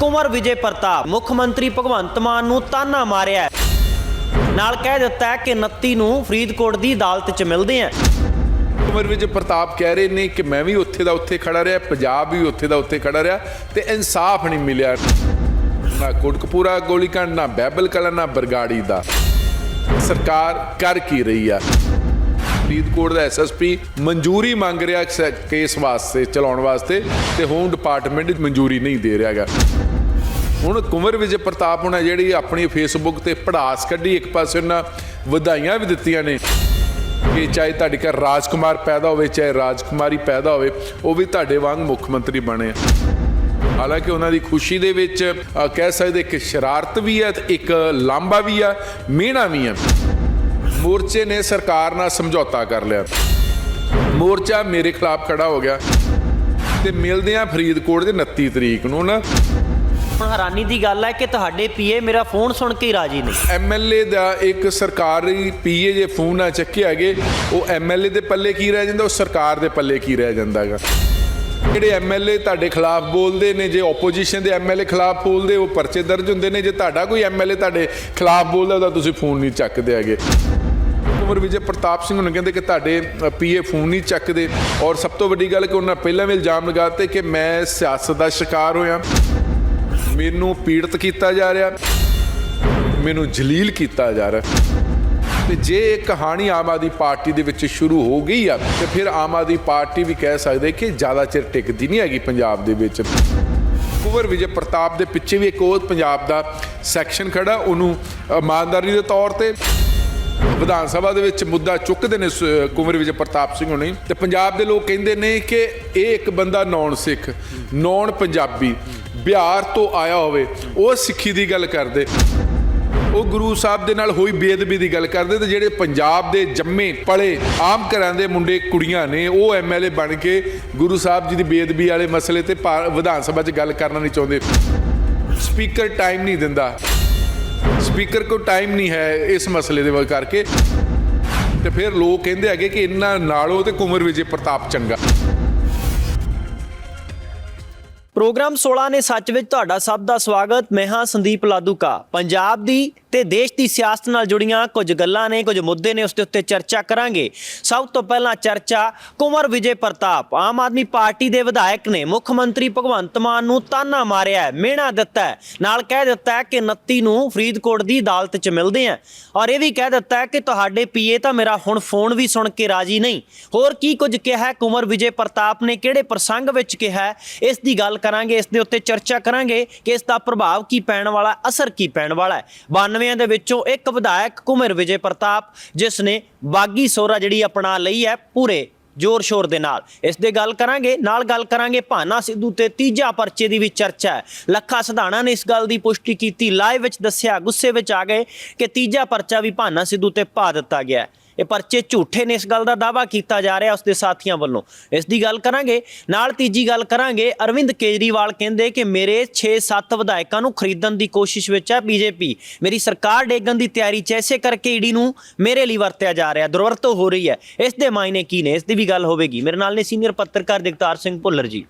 ਕੁੰਵਰ ਵਿਜੇ ਪ੍ਰਤਾਪ ਮੁੱਖ ਮੰਤਰੀ ਭਗਵੰਤ ਮਾਨ ਨੂੰ ਤਾਨਾ ਮਾਰਿਆ ਨਾਲ ਕਹਿ ਦਿੱਤਾ ਕਿ 29 ਨੂੰ ਫਰੀਦਕੋਟ ਦੀ ਅਦਾਲਤ 'ਚ ਮਿਲਦੇ ਆ। ਉਮਰ ਵਿੱਚ ਪ੍ਰਤਾਪ ਕਹਿ ਰਹੇ ਨੇ ਕਿ ਮੈਂ ਵੀ ਉੱਥੇ ਦਾ ਉੱਥੇ ਖੜਾ ਰਿਹਾ, ਪੰਜਾਬ ਵੀ ਉੱਥੇ ਦਾ ਉੱਥੇ ਖੜਾ ਰਿਹਾ ਤੇ ਇਨਸਾਫ ਨਹੀਂ ਮਿਲਿਆ। ਨਾ ਕੋਟਕਪੂਰਾ ਗੋਲੀकांड ਨਾ ਬੈਬਲ ਕਲਾ, ਨਾ ਬਰਗਾੜੀ ਦਾ। ਸਰਕਾਰ ਕਰ ਕੀ ਰਹੀ ਆ? ਫਰੀਦਕੋਟ ਦਾ ਐਸਐਸਪੀ ਮਨਜ਼ੂਰੀ ਮੰਗ ਰਿਹਾ ਕੇਸ ਵਾਸਤੇ, ਚਲਾਉਣ ਵਾਸਤੇ ਤੇ ਹੋਮ ਡਿਪਾਰਟਮੈਂਟ ਮਨਜ਼ੂਰੀ ਨਹੀਂ ਦੇ ਰਿਹਾਗਾ ਹੁਣ ਕੁੰਵਰ ਵਿਜੇ ਪ੍ਰਤਾਪ ਹੁਣਾ ਜਿਹੜੀ ਆਪਣੀ ਫੇਸਬੁੱਕ ਤੇ ਪੜਾਸ ਕੱਢੀ, ਇੱਕ ਪਾਸੇ ਉਹਨਾਂ ਵਧਾਈਆਂ ਵੀ ਦਿੱਤੀਆਂ ਨੇ ਕਿ ਚਾਹੇ ਤੁਹਾਡੇ ਘਰ ਰਾਜਕੁਮਾਰ ਪੈਦਾ ਹੋਵੇ, ਚਾਹੇ ਰਾਜਕੁਮਾਰੀ ਪੈਦਾ ਹੋਵੇ, ਉਹ ਵੀ ਤੁਹਾਡੇ ਵਾਂਗ ਮੁੱਖ ਮੰਤਰੀ ਬਣੇ ਹਾਲਾਂਕਿ ਉਹਨਾਂ ਦੀ ਖੁਸ਼ੀ ਦੇ ਵਿੱਚ ਕਹਿ ਸਕਦੇ ਇੱਕ ਸ਼ਰਾਰਤ ਵੀ ਹੈ ਤੇ ਇੱਕ ਲਾਂਬਾ ਵੀ ਆ, ਮਿਹਣਾ ਵੀ ਆ। ਮੋਰਚੇ ਨੇ ਸਰਕਾਰ ਨਾਲ ਸਮਝੌਤਾ ਕਰ ਲਿਆ। ਮੋਰਚਾ ਮੇਰੇ ਖਿਲਾਫ ਖੜਾ ਹੋ ਗਿਆ ਤੇ ਮਿਲਦੇ ਆ ਫਰੀਦਕੋਟ ਦੇ 29 ਤਰੀਕ ਨੂੰ ਨਾ ਹੁਣ ਹੈਰਾਨੀ ਦੀ ਗੱਲ ਹੈ ਕਿ ਤੁਹਾਡੇ ਪੀਏ ਮੇਰਾ ਫੋਨ ਸੁਣ ਕੇ ਹੀ ਰਾਜੀ ਨਹੀਂ। ਐਮਐਲਏ ਦਾ ਇੱਕ ਸਰਕਾਰੀ ਪੀਏ ਜੇ ਫੋਨ ਨਾ ਚੱਕਿਆ ਹੈਗੇ, ਉਹ ਐਮਐਲਏ ਦੇ ਪੱਲੇ ਕੀ ਰਹਿ ਜਾਂਦਾ, ਉਹ ਸਰਕਾਰ ਦੇ ਪੱਲੇ ਕੀ ਰਹਿ ਜਾਂਦਾ ਹੈਗਾ। ਜਿਹੜੇ ਐਮਐਲਏ ਤੁਹਾਡੇ ਖਿਲਾਫ ਬੋਲਦੇ ਨੇ, ਜੇ ਆਪੋਜੀਸ਼ਨ ਦੇ ਐਮਐਲਏ ਖਿਲਾਫ ਬੋਲਦੇ, ਉਹ ਪਰਚੇ ਦਰਜ ਹੁੰਦੇ ਨੇ, ਜੇ ਤੁਹਾਡਾ ਕੋਈ ਐਮਐਲਏ ਤੁਹਾਡੇ ਖਿਲਾਫ ਬੋਲਦਾ, ਉਹਦਾ ਤੁਸੀਂ ਫੋਨ ਨਹੀਂ ਚੱਕਦੇ ਹੈਗੇ। ਉਮਰ ਵਿਜੇ ਪ੍ਰਤਾਪ ਸਿੰਘ ਨੂੰ ਕਹਿੰਦੇ ਕਿ ਤੁਹਾਡੇ ਪੀਏ ਫੋਨ ਨਹੀਂ ਚੱਕਦੇ, ਔਰ ਸਭ ਤੋਂ ਵੱਡੀ ਗੱਲ ਕਿ ਉਹਨਾਂ ਪਹਿਲਾਂ ਵੀ ਇਲਜ਼ਾਮ ਲਗਾਤੇ ਕਿ ਮੈਂ ਸਿਆਸਤ ਦਾ ਸ਼ਿਕਾਰ ਹੋਇਆ। ਮੈਨੂੰ ਪੀੜਤ ਕੀਤਾ ਜਾ ਰਿਹਾ, ਮੈਨੂੰ ਜਲੀਲ ਕੀਤਾ ਜਾ ਰਿਹਾ। ਤੇ ਜੇ ਇਹ ਕਹਾਣੀ ਆਮ ਆਦਮੀ ਪਾਰਟੀ ਦੇ ਵਿੱਚ ਸ਼ੁਰੂ ਹੋ ਗਈ ਆ, ਤੇ ਫਿਰ ਆਮ ਆਦਮੀ ਪਾਰਟੀ ਵੀ ਕਹਿ ਸਕਦੇ ਕਿ ਜ਼ਿਆਦਾ ਚਿਰ ਟਿਕਦੀ ਨਹੀਂ ਹੈਗੀ ਪੰਜਾਬ ਦੇ ਵਿੱਚ। ਕੁਵਰ ਵਿਜੇ ਪ੍ਰਤਾਪ ਦੇ ਪਿੱਛੇ ਵੀ ਇੱਕ ਉਹ ਪੰਜਾਬ ਦਾ ਸੈਕਸ਼ਨ ਖੜਾ, ਉਹਨੂੰ ਇਮਾਨਦਾਰੀ ਦੇ ਤੌਰ ਤੇ ਵਿਧਾਨ ਸਭਾ ਦੇ ਵਿੱਚ ਮੁੱਦਾ ਚੁੱਕਦੇ ਨੇ ਸ- ਵਿਜੇ ਪ੍ਰਤਾਪ ਸਿੰਘ ਹੁਣੀ। ਤੇ ਪੰਜਾਬ ਦੇ ਲੋਕ ਕਹਿੰਦੇ ਨੇ ਕਿ ਇਹ ਇੱਕ ਬੰਦਾ ਨੌਨ ਸਿੱਖ ਨੌਨ ਪੰਜਾਬੀ। ਬਿਹਾਰ ਤੋਂ ਆਇਆ ਹੋਵੇ, ਉਹ ਸਿੱਖੀ ਦੀ ਗੱਲ ਕਰਦੇ। ਉਹ ਗੁਰੂ ਸਾਹਿਬ ਦੇ ਨਾਲ ਹੋਈ ਬੇਅਦਬੀ ਦੀ ਗੱਲ ਕਰਦੇ ਤੇ ਜਿਹੜੇ ਪੰਜਾਬ ਦੇ ਜੰਮੇ, ਪਲੇ, ਆਮ ਘਰਾਂ ਦੇ ਮੁੰਡੇ, ਕੁੜੀਆਂ ਨੇ, ਉਹ ਐਮਐਲਏ ਬਣ ਕੇ ਗੁਰੂ ਸਾਹਿਬ ਜੀ ਦੀ ਬੇਅਦਬੀ ਵਾਲੇ ਮਸਲੇ ਤੇ ਭਾ- ਵਿਧਾਨ ਸਭਾ 'ਚ ਗੱਲ ਕਰਨਾ ਨਹੀਂ ਚਾਹੁੰਦੇ। ਸਪੀਕਰ ਟਾਈਮ ਨਹੀਂ ਦਿੰਦਾ। ਸਪੀਕਰ ਕੋ ਟਾਈਮ ਨਹੀਂ ਹੈ ਇਸ ਮਸਲੇ ਦੇ ਵਜ੍ਹਾ ਕਰਕੇ। ਤੇ ਫਿਰ ਲੋਕ ਕਹਿੰਦੇ ਹੈਗੇ ਕਿ ਇਹਨਾਂ ਨਾਲੋਂ ਤੇ ਕੁਮਰ ਵਿਜੇ ਪ੍ਰਤਾਪ ਚੰਗਾ। ਪ੍ਰੋਗਰਾਮ 16 ਨੇ ਸੱਚ ਵਿੱਚ ਤੁਹਾਡਾ ਸਭ ਦਾ ਸਵਾਗਤ। ਮੈਂ ਹਾਂ ਸੰਦੀਪ ਲਾਦੂਕਾ। ਪੰਜਾਬ ਦੀ ਤੇ ਦੇਸ਼ ਦੀ ਸਿਆਸਤ ਨਾਲ ਜੁੜੀਆਂ ਕੁਝ ਗੱਲਾਂ ਨੇ, ਕੁਝ ਮੁੱਦੇ ਨੇ, ਉਸ ਦੇ ਉੱਤੇ ਚਰਚਾ ਕਰਾਂਗੇ। ਸਭ ਤੋਂ ਪਹਿਲਾਂ ਚਰਚਾ ਕੁੰਵਰ ਵਿਜੇ ਪ੍ਰਤਾਪ, ਆਮ ਆਦਮੀ ਪਾਰਟੀ ਦੇ ਵਿਧਾਇਕ ਨੇ ਮੁੱਖ ਮੰਤਰੀ ਭਗਵੰਤ ਮਾਨ ਨੂੰ ਤਾਨਾ ਮਾਰਿਆ ਹੈ, ਮਿਹਣਾ ਦਿੱਤਾ ਹੈ। ਨਾਲ ਕਹਿ ਦਿੱਤਾ ਹੈ ਕਿ 29 ਨੂੰ ਫਰੀਦਕੋਟ ਦੀ ਅਦਾਲਤ 'ਚ ਮਿਲਦੇ ਆ ਔਰ ਇਹ ਵੀ ਕਹਿ ਦਿੱਤਾ ਹੈ ਕਿ ਤੁਹਾਡੇ ਪੀਏ ਤਾਂ ਮੇਰਾ ਹੁਣ ਫੋਨ ਵੀ ਸੁਣ ਕੇ ਰਾਜੀ ਨਹੀਂ। ਹੋਰ ਕੀ ਕੁਝ ਕਿਹਾ ਹੈ? ਕੁੰਵਰ ਵਿਜੇ ਪ੍ਰਤਾਪ ਨੇ ਕਿਹੜੇ ਪ੍ਰਸੰਗ ਵਿੱਚ ਕਿਹਾ ਇਸ ਦੀ ਗੱਲ ਕਰਾਂਗੇ, ਇਸ ਦੇ ਉੱਤੇ ਚਰਚਾ ਕਰਾਂਗੇ ਕਿ ਇਸ ਦਾ ਪ੍ਰਭਾਵ ਕੀ ਪੈਣ ਵਾਲਾ, ਅਸਰ ਕੀ ਪੈਣ ਵਾਲਾ ਹੈ। 92 ਦੇ ਵਿੱਚੋਂ ਇੱਕ ਵਿਧਾਇਕ ਕੁੰਵਰ ਵਿਜੇ ਪ੍ਰਤਾਪ, ਜਿਸ ਨੇ ਬਾਗੀ ਸੋਰਾ ਜਿਹੜੀ ਅਪਣਾ ਲਈ ਹੈ ਪੂਰੇ ਜ਼ੋਰ ਸ਼ੋਰ ਦੇ ਨਾਲ। ਇਸ ਦੇ ਗੱਲ ਕਰਾਂਗੇ, ਨਾਲ ਗੱਲ ਕਰਾਂਗੇ ਭਾਨਾ ਸਿੱਧੂ ਤੇ ਤੀਜਾ ਪਰਚੇ ਦੀ ਵੀ ਚਰਚਾ ਹੈ। ਲੱਖਾ ਸਧਾਣਾ ਨੇ ਇਸ ਗੱਲ ਦੀ ਪੁਸ਼ਟੀ ਕੀਤੀ, ਲਾਈਵ ਵਿੱਚ ਦੱਸਿਆ, ਗੁੱਸੇ ਵਿੱਚ ਆ ਗਏ ਕਿ ਤੀਜਾ ਪਰਚਾ ਵੀ ਭਾਨਾ ਸਿੱਧੂ ਤੇ ਪਾ ਦਿੱਤਾ ਗਿਆ ਹੈ। ਇਹ ਪਰਚੇ ਝੂਠੇ ਨੇ ਇਸ ਗੱਲ ਦਾ ਦਾਵਾ ਕੀਤਾ ਜਾ ਰਿਹਾ ਉਸ ਦੇ ਸਾਥੀਆਂ ਵੱਲੋਂ। ਇਸ ਦੀ ਗੱਲ ਕਰਾਂਗੇ, ਨਾਲ ਤੀਜੀ ਗੱਲ ਕਰਾਂਗੇ, ਅਰਵਿੰਦ ਕੇਜਰੀਵਾਲ ਕਹਿੰਦੇ ਕਿ ਮੇਰੇ 6-7 ਵਿਧਾਇਕਾਂ ਨੂੰ ਖਰੀਦਣ ਦੀ ਕੋਸ਼ਿਸ਼ ਵਿੱਚ ਹੈ ਬੀਜੇਪੀ ਮੇਰੀ ਸਰਕਾਰ ਡੇਗਣ ਦੀ ਤਿਆਰੀ ਚ ਐਸੇ ਕਰਕੇ ਈਡੀ ਨੂੰ ਮੇਰੇ ਲਈ ਵਰਤਿਆ ਜਾ ਰਿਹਾ, ਦੁਰਵਰਤੋਂ ਹੋ ਰਹੀ ਹੈ। ਇਸ ਦੇ ਮਾਇਨੇ ਕੀ ਨੇ? ਇਸ ਦੀ ਵੀ ਗੱਲ ਹੋਵੇਗੀ। ਮੇਰੇ ਨਾਲ ਨੇ ਸੀਨੀਅਰ ਪੱਤਰਕਾਰ ਜਗਤਾਰ ਸਿੰਘ ਭੁੱਲਰ ਜੀ।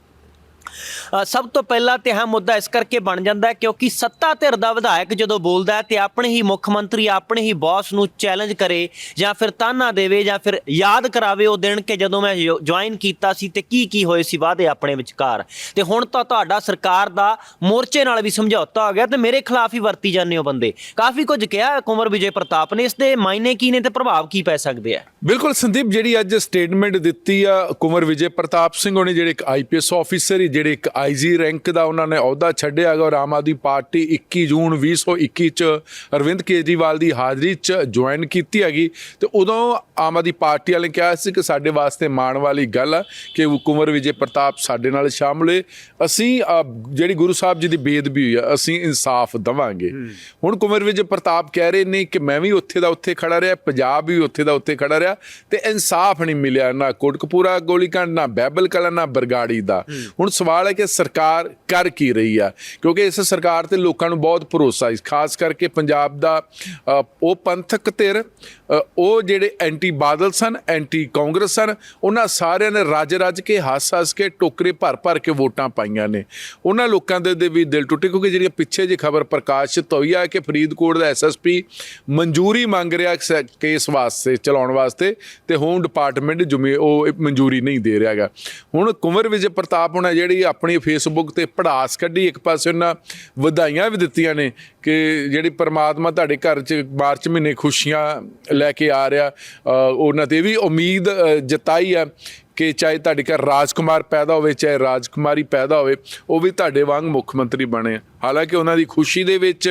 ਸਭ ਤੋਂ ਪਹਿਲਾਂ ਤੇ ਇਹ ਮੁੱਦਾ ਇਸ ਕਰਕੇ ਬਣ ਜਾਂਦਾ ਕਿਉਂਕਿ ਸੱਤਾ ਧਿਰ ਦਾ ਵਿਧਾਇਕ ਜਦੋਂ ਬੋਲਦਾ ਹੈ ਤੇ ਆਪਣੇ ਹੀ ਮੁੱਖ ਮੰਤਰੀ, ਆਪਣੇ ਹੀ ਬੌਸ ਨੂੰ ਚੈਲੰਜ ਕਰੇ ਜਾਂ ਫਿਰ ਤਾਨਾ ਦੇਵੇ ਜਾਂ ਫਿਰ ਯਾਦ ਕਰਾਵੇ ਉਹ ਦਿਨ ਕਿ ਜਦੋਂ ਮੈਂ ਜੁਆਇਨ ਕੀਤਾ ਸੀ ਤੇ ਕੀ ਕੀ ਹੋਏ ਸੀ ਵਾਅਦੇ ਆਪਣੇ ਵਿਚਕਾਰ। ਤੇ ਹੁਣ ਤਾਂ ਤੁਹਾਡਾ ਸਰਕਾਰ ਦਾ ਮੋਰਚੇ ਨਾਲ ਵੀ ਸਮਝੌਤਾ ਹੋ ਗਿਆ ਤੇ ਮੇਰੇ ਖਿਲਾਫ ਹੀ ਵਰਤੀ ਜਾਂਦੇ ਹੋ ਬੰਦੇ। ਕਾਫੀ ਕੁਝ ਕਿਹਾ ਹੈ ਵਿਜੇ ਪ੍ਰਤਾਪ ਨੇ, ਇਸ ਦੇ ਮਾਇਨੇ ਕੀ ਨੇ ਤੇ ਪ੍ਰਭਾਵ ਕੀ ਪੈ ਸਕਦੇ ਆ ਬਿਲਕੁਲ ਸੰਦੀਪ, ਜਿਹੜੀ ਅੱਜ ਸਟੇਟਮੈਂਟ ਦਿੱਤੀ ਆ ਕੁਮਰ ਵਿਜੇ ਪ੍ਰਤਾਪ ਸਿੰਘ, ਉਹਨੇ ਜਿਹੜੇ ਇੱਕ ਆਈਪੀਐਸ ਆਫੀਸਰ ਹੀ ਜਿਹੜੇ ਇੱਕ ਆਈਜੀ ਰੈਂਕ ਦਾ ਉਹਨਾਂ ਨੇ ਅਹੁਦਾ ਛੱਡਿਆ ਹੈਗਾ ਔਰ ਆਮ ਆਦਮੀ ਪਾਰਟੀ 21 ਜੂਨ 2021 ਚ ਅਰਵਿੰਦ ਕੇਜਰੀਵਾਲ ਦੀ ਹਾਜ਼ਰੀ ਚ ਜੁਆਇਨ ਕੀਤੀ ਹੈਗੀ। ਤੇ ਉਦੋਂ ਆਮ ਆਦਮੀ ਪਾਰਟੀ ਵਾਲੇ ਕਿਹਾ ਸੀ ਕਿ ਸਾਡੇ ਵਾਸਤੇ ਮਾਣ ਵਾਲੀ ਗੱਲ ਆ ਕਿ ਕੁਮਰ ਵਿਜੇ ਪ੍ਰਤਾਪ ਸਾਡੇ ਨਾਲ ਸ਼ਾਮਲ ਹੋਏ ਅਸੀਂ ਜਿਹੜੀ ਗੁਰੂ ਸਾਹਿਬ ਜੀ ਦੀ ਬੇਦਬੀ ਹੋਈ ਆ ਅਸੀਂ ਇਨਸਾਫ ਦਵਾਂਗੇ। ਹੁਣ ਕੁਮਰ ਵਿਜੇ ਪ੍ਰਤਾਪ ਕਹਿ ਰਹੇ ਨੇ ਕਿ ਮੈਂ ਵੀ ਉੱਥੇ ਦਾ ਉੱਥੇ ਖੜਾ ਰਿਹਾ ਪੰਜਾਬ ਵੀ ਉੱਥੇ ਦਾ ਉੱਥੇ ਖੜਾ ਰਿਹਾ ਤੇ ਇਨਸਾਫ ਨਹੀਂ ਮਿਲਿਆ ਨਾ ਕੋਟਕਪੂਰਾ ਗੋਲੀकांड ਨਾ ਬੈਬਲ ਕਲਾ ਨਾ ਬਰਗਾੜੀ ਦਾ। ਹੁਣ ਸਵਾਲ ਹੈ ਕਿ ਸਰਕਾਰ ਕਰ ਕੀ ਰਹੀ ਆ? ਕਿਉਂਕਿ ਇਸ ਸਰਕਾਰ ਤੇ ਲੋਕਾਂ ਨੂੰ ਬਹੁਤ ਭਰੋਸਾ ਹੈ। ਖਾਸ ਕਰਕੇ ਪੰਜਾਬ ਦਾ ਉਹ ਪੰਥਕ ਧਿਰ ਉਹ ਜਿਹੜੇ ਐਂਟੀ ਬਾਦਲ ਸਨ ਐਂਟੀ ਕਾਂਗਰਸ ਸਨ, ਉਹਨਾਂ ਸਾਰਿਆਂ ਨੇ ਰੱਜ ਰੱਜ ਕੇ ਹੱਸ ਹੱਸ ਕੇ, ਟੋਕਰੇ ਭਰ ਭਰ ਕੇ ਵੋਟਾਂ ਪਾਈਆਂ ਨੇ। ਉਹਨਾਂ ਲੋਕਾਂ ਦੇ ਵੀ ਦਿਲ ਟੁੱਟੇ ਕਿਉਂਕਿ ਜਿਹੜੀਆਂ ਪਿੱਛੇ ਜੇ ਖਬਰ ਪ੍ਰਕਾਸ਼ਿਤ ਹੋਈ ਆ ਕਿ ਫਰੀਦਕੋਟ ਦਾ ਐਸਐਸਪੀ ਮਨਜ਼ੂਰੀ ਮੰਗ ਰਿਹਾ ਸ- ਕੇਸ ਵਾਸਤੇ, ਚਲਾਉਣ ਵਾਸਤੇ ਤੇ ਹੋਮ ਡਿਪਾਰਟਮੈਂਟ ਜੁਮੇ, ਉਹ ਮਨਜ਼ੂਰੀ ਨਹੀਂ ਦੇ ਰਿਹਾਗਾ ਹੁਣ ਕੁੰਵਰ ਵਿਜੇ ਪ੍ਰਤਾਪ ਹੋਣਾ ਜਿਹੜੇ ਜਿਹੜੀ ਆਪਣੀ ਫੇਸਬੁੱਕ ਤੇ ਪੜਾਸ ਕੱਢੀ, ਇੱਕ ਪਾਸੇ ਉਹਨਾਂ ਵਧਾਈਆਂ ਵੀ ਦਿੱਤੀਆਂ ਨੇ ਕਿ ਜਿਹੜੀ ਪਰਮਾਤਮਾ ਤੁਹਾਡੇ ਘਰ 'ਚ ਮਾਰਚ ਮਹੀਨੇ ਖੁਸ਼ੀਆਂ ਲੈ ਕੇ ਆ ਰਿਹਾ ਉਹਨਾਂ ਤੇ ਵੀ ਉਮੀਦ ਜਤਾਈ ਆ ਕਿ ਚਾਹੇ ਤੁਹਾਡੇ ਘਰ ਰਾਜਕੁਮਾਰ ਪੈਦਾ ਹੋਵੇ, ਚਾਹੇ ਰਾਜਕੁਮਾਰੀ ਪੈਦਾ ਹੋਵੇ, ਉਹ ਵੀ ਤੁਹਾਡੇ ਵਾਂਗ ਮੁੱਖ ਮੰਤਰੀ ਬਣੇ ਹਾਲਾਂਕਿ ਉਹਨਾਂ ਦੀ ਖੁਸ਼ੀ ਦੇ ਵਿੱਚ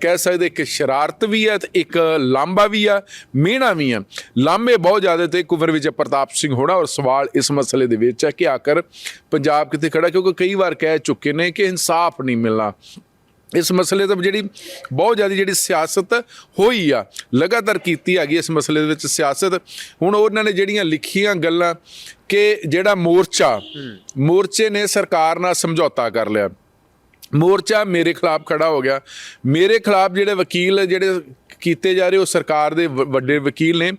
ਕਹਿ ਸਕਦੇ ਇੱਕ ਸ਼ਰਾਰਤ ਵੀ ਹੈ ਤੇ ਇੱਕ ਲਾਂਬਾ ਵੀ ਆ, ਮਿਹਣਾ ਵੀ ਆ। ਲਾਂਬੇ ਬਹੁਤ ਜ਼ਿਆਦਾ ਤੇ ਕੁੰਵਰ ਵਿੱਚ ਪ੍ਰਤਾਪ ਸਿੰਘ ਹੋਣਾ ਔਰ ਸਵਾਲ ਇਸ ਮਸਲੇ ਦੇ ਵਿੱਚ ਹੈ ਕਿ ਆਖਰ ਪੰਜਾਬ ਕਿੱਥੇ ਖੜਾ, ਕਿਉਂਕਿ ਕਈ ਵਾਰ ਕਹਿ ਚੁੱਕੇ ਨੇ ਕਿ ਇਨਸਾਫ ਨਹੀਂ ਮਿਲਣਾ। ਇਸ ਮਸਲੇ ਤੇ ਜਿਹੜੀ ਬਹੁਤ ਜ਼ਿਆਦਾ ਜਿਹੜੀ ਸਿਆਸਤ ਹੋਈ ਆ, ਲਗਾਤਾਰ ਕੀਤੀ ਹੈਗੀ ਇਸ ਮਸਲੇ ਦੇ ਵਿੱਚ ਸਿਆਸਤ। ਹੁਣ ਉਹਨਾਂ ਨੇ ਜਿਹੜੀਆਂ ਲਿਖੀਆਂ ਗੱਲਾਂ ਕਿ ਜਿਹੜਾ ਮੋਰਚਾ, ਮੋਰਚੇ ਨੇ ਸਰਕਾਰ ਨਾਲ ਸਮਝੌਤਾ ਕਰ ਲਿਆ। ਮੋਰਚਾ ਮੇਰੇ ਖਿਲਾਫ ਖੜਾ ਹੋ ਗਿਆ। ਮੇਰੇ ਖਿਲਾਫ ਜਿਹੜੇ ਵਕੀਲ ਜਿਹੜੇ ਕੀਤੇ ਜਾ ਰਹੇ ਉਹ ਸਰਕਾਰ ਦੇ ਵ- ਵੱਡੇ ਵਕੀਲ ਨੇ।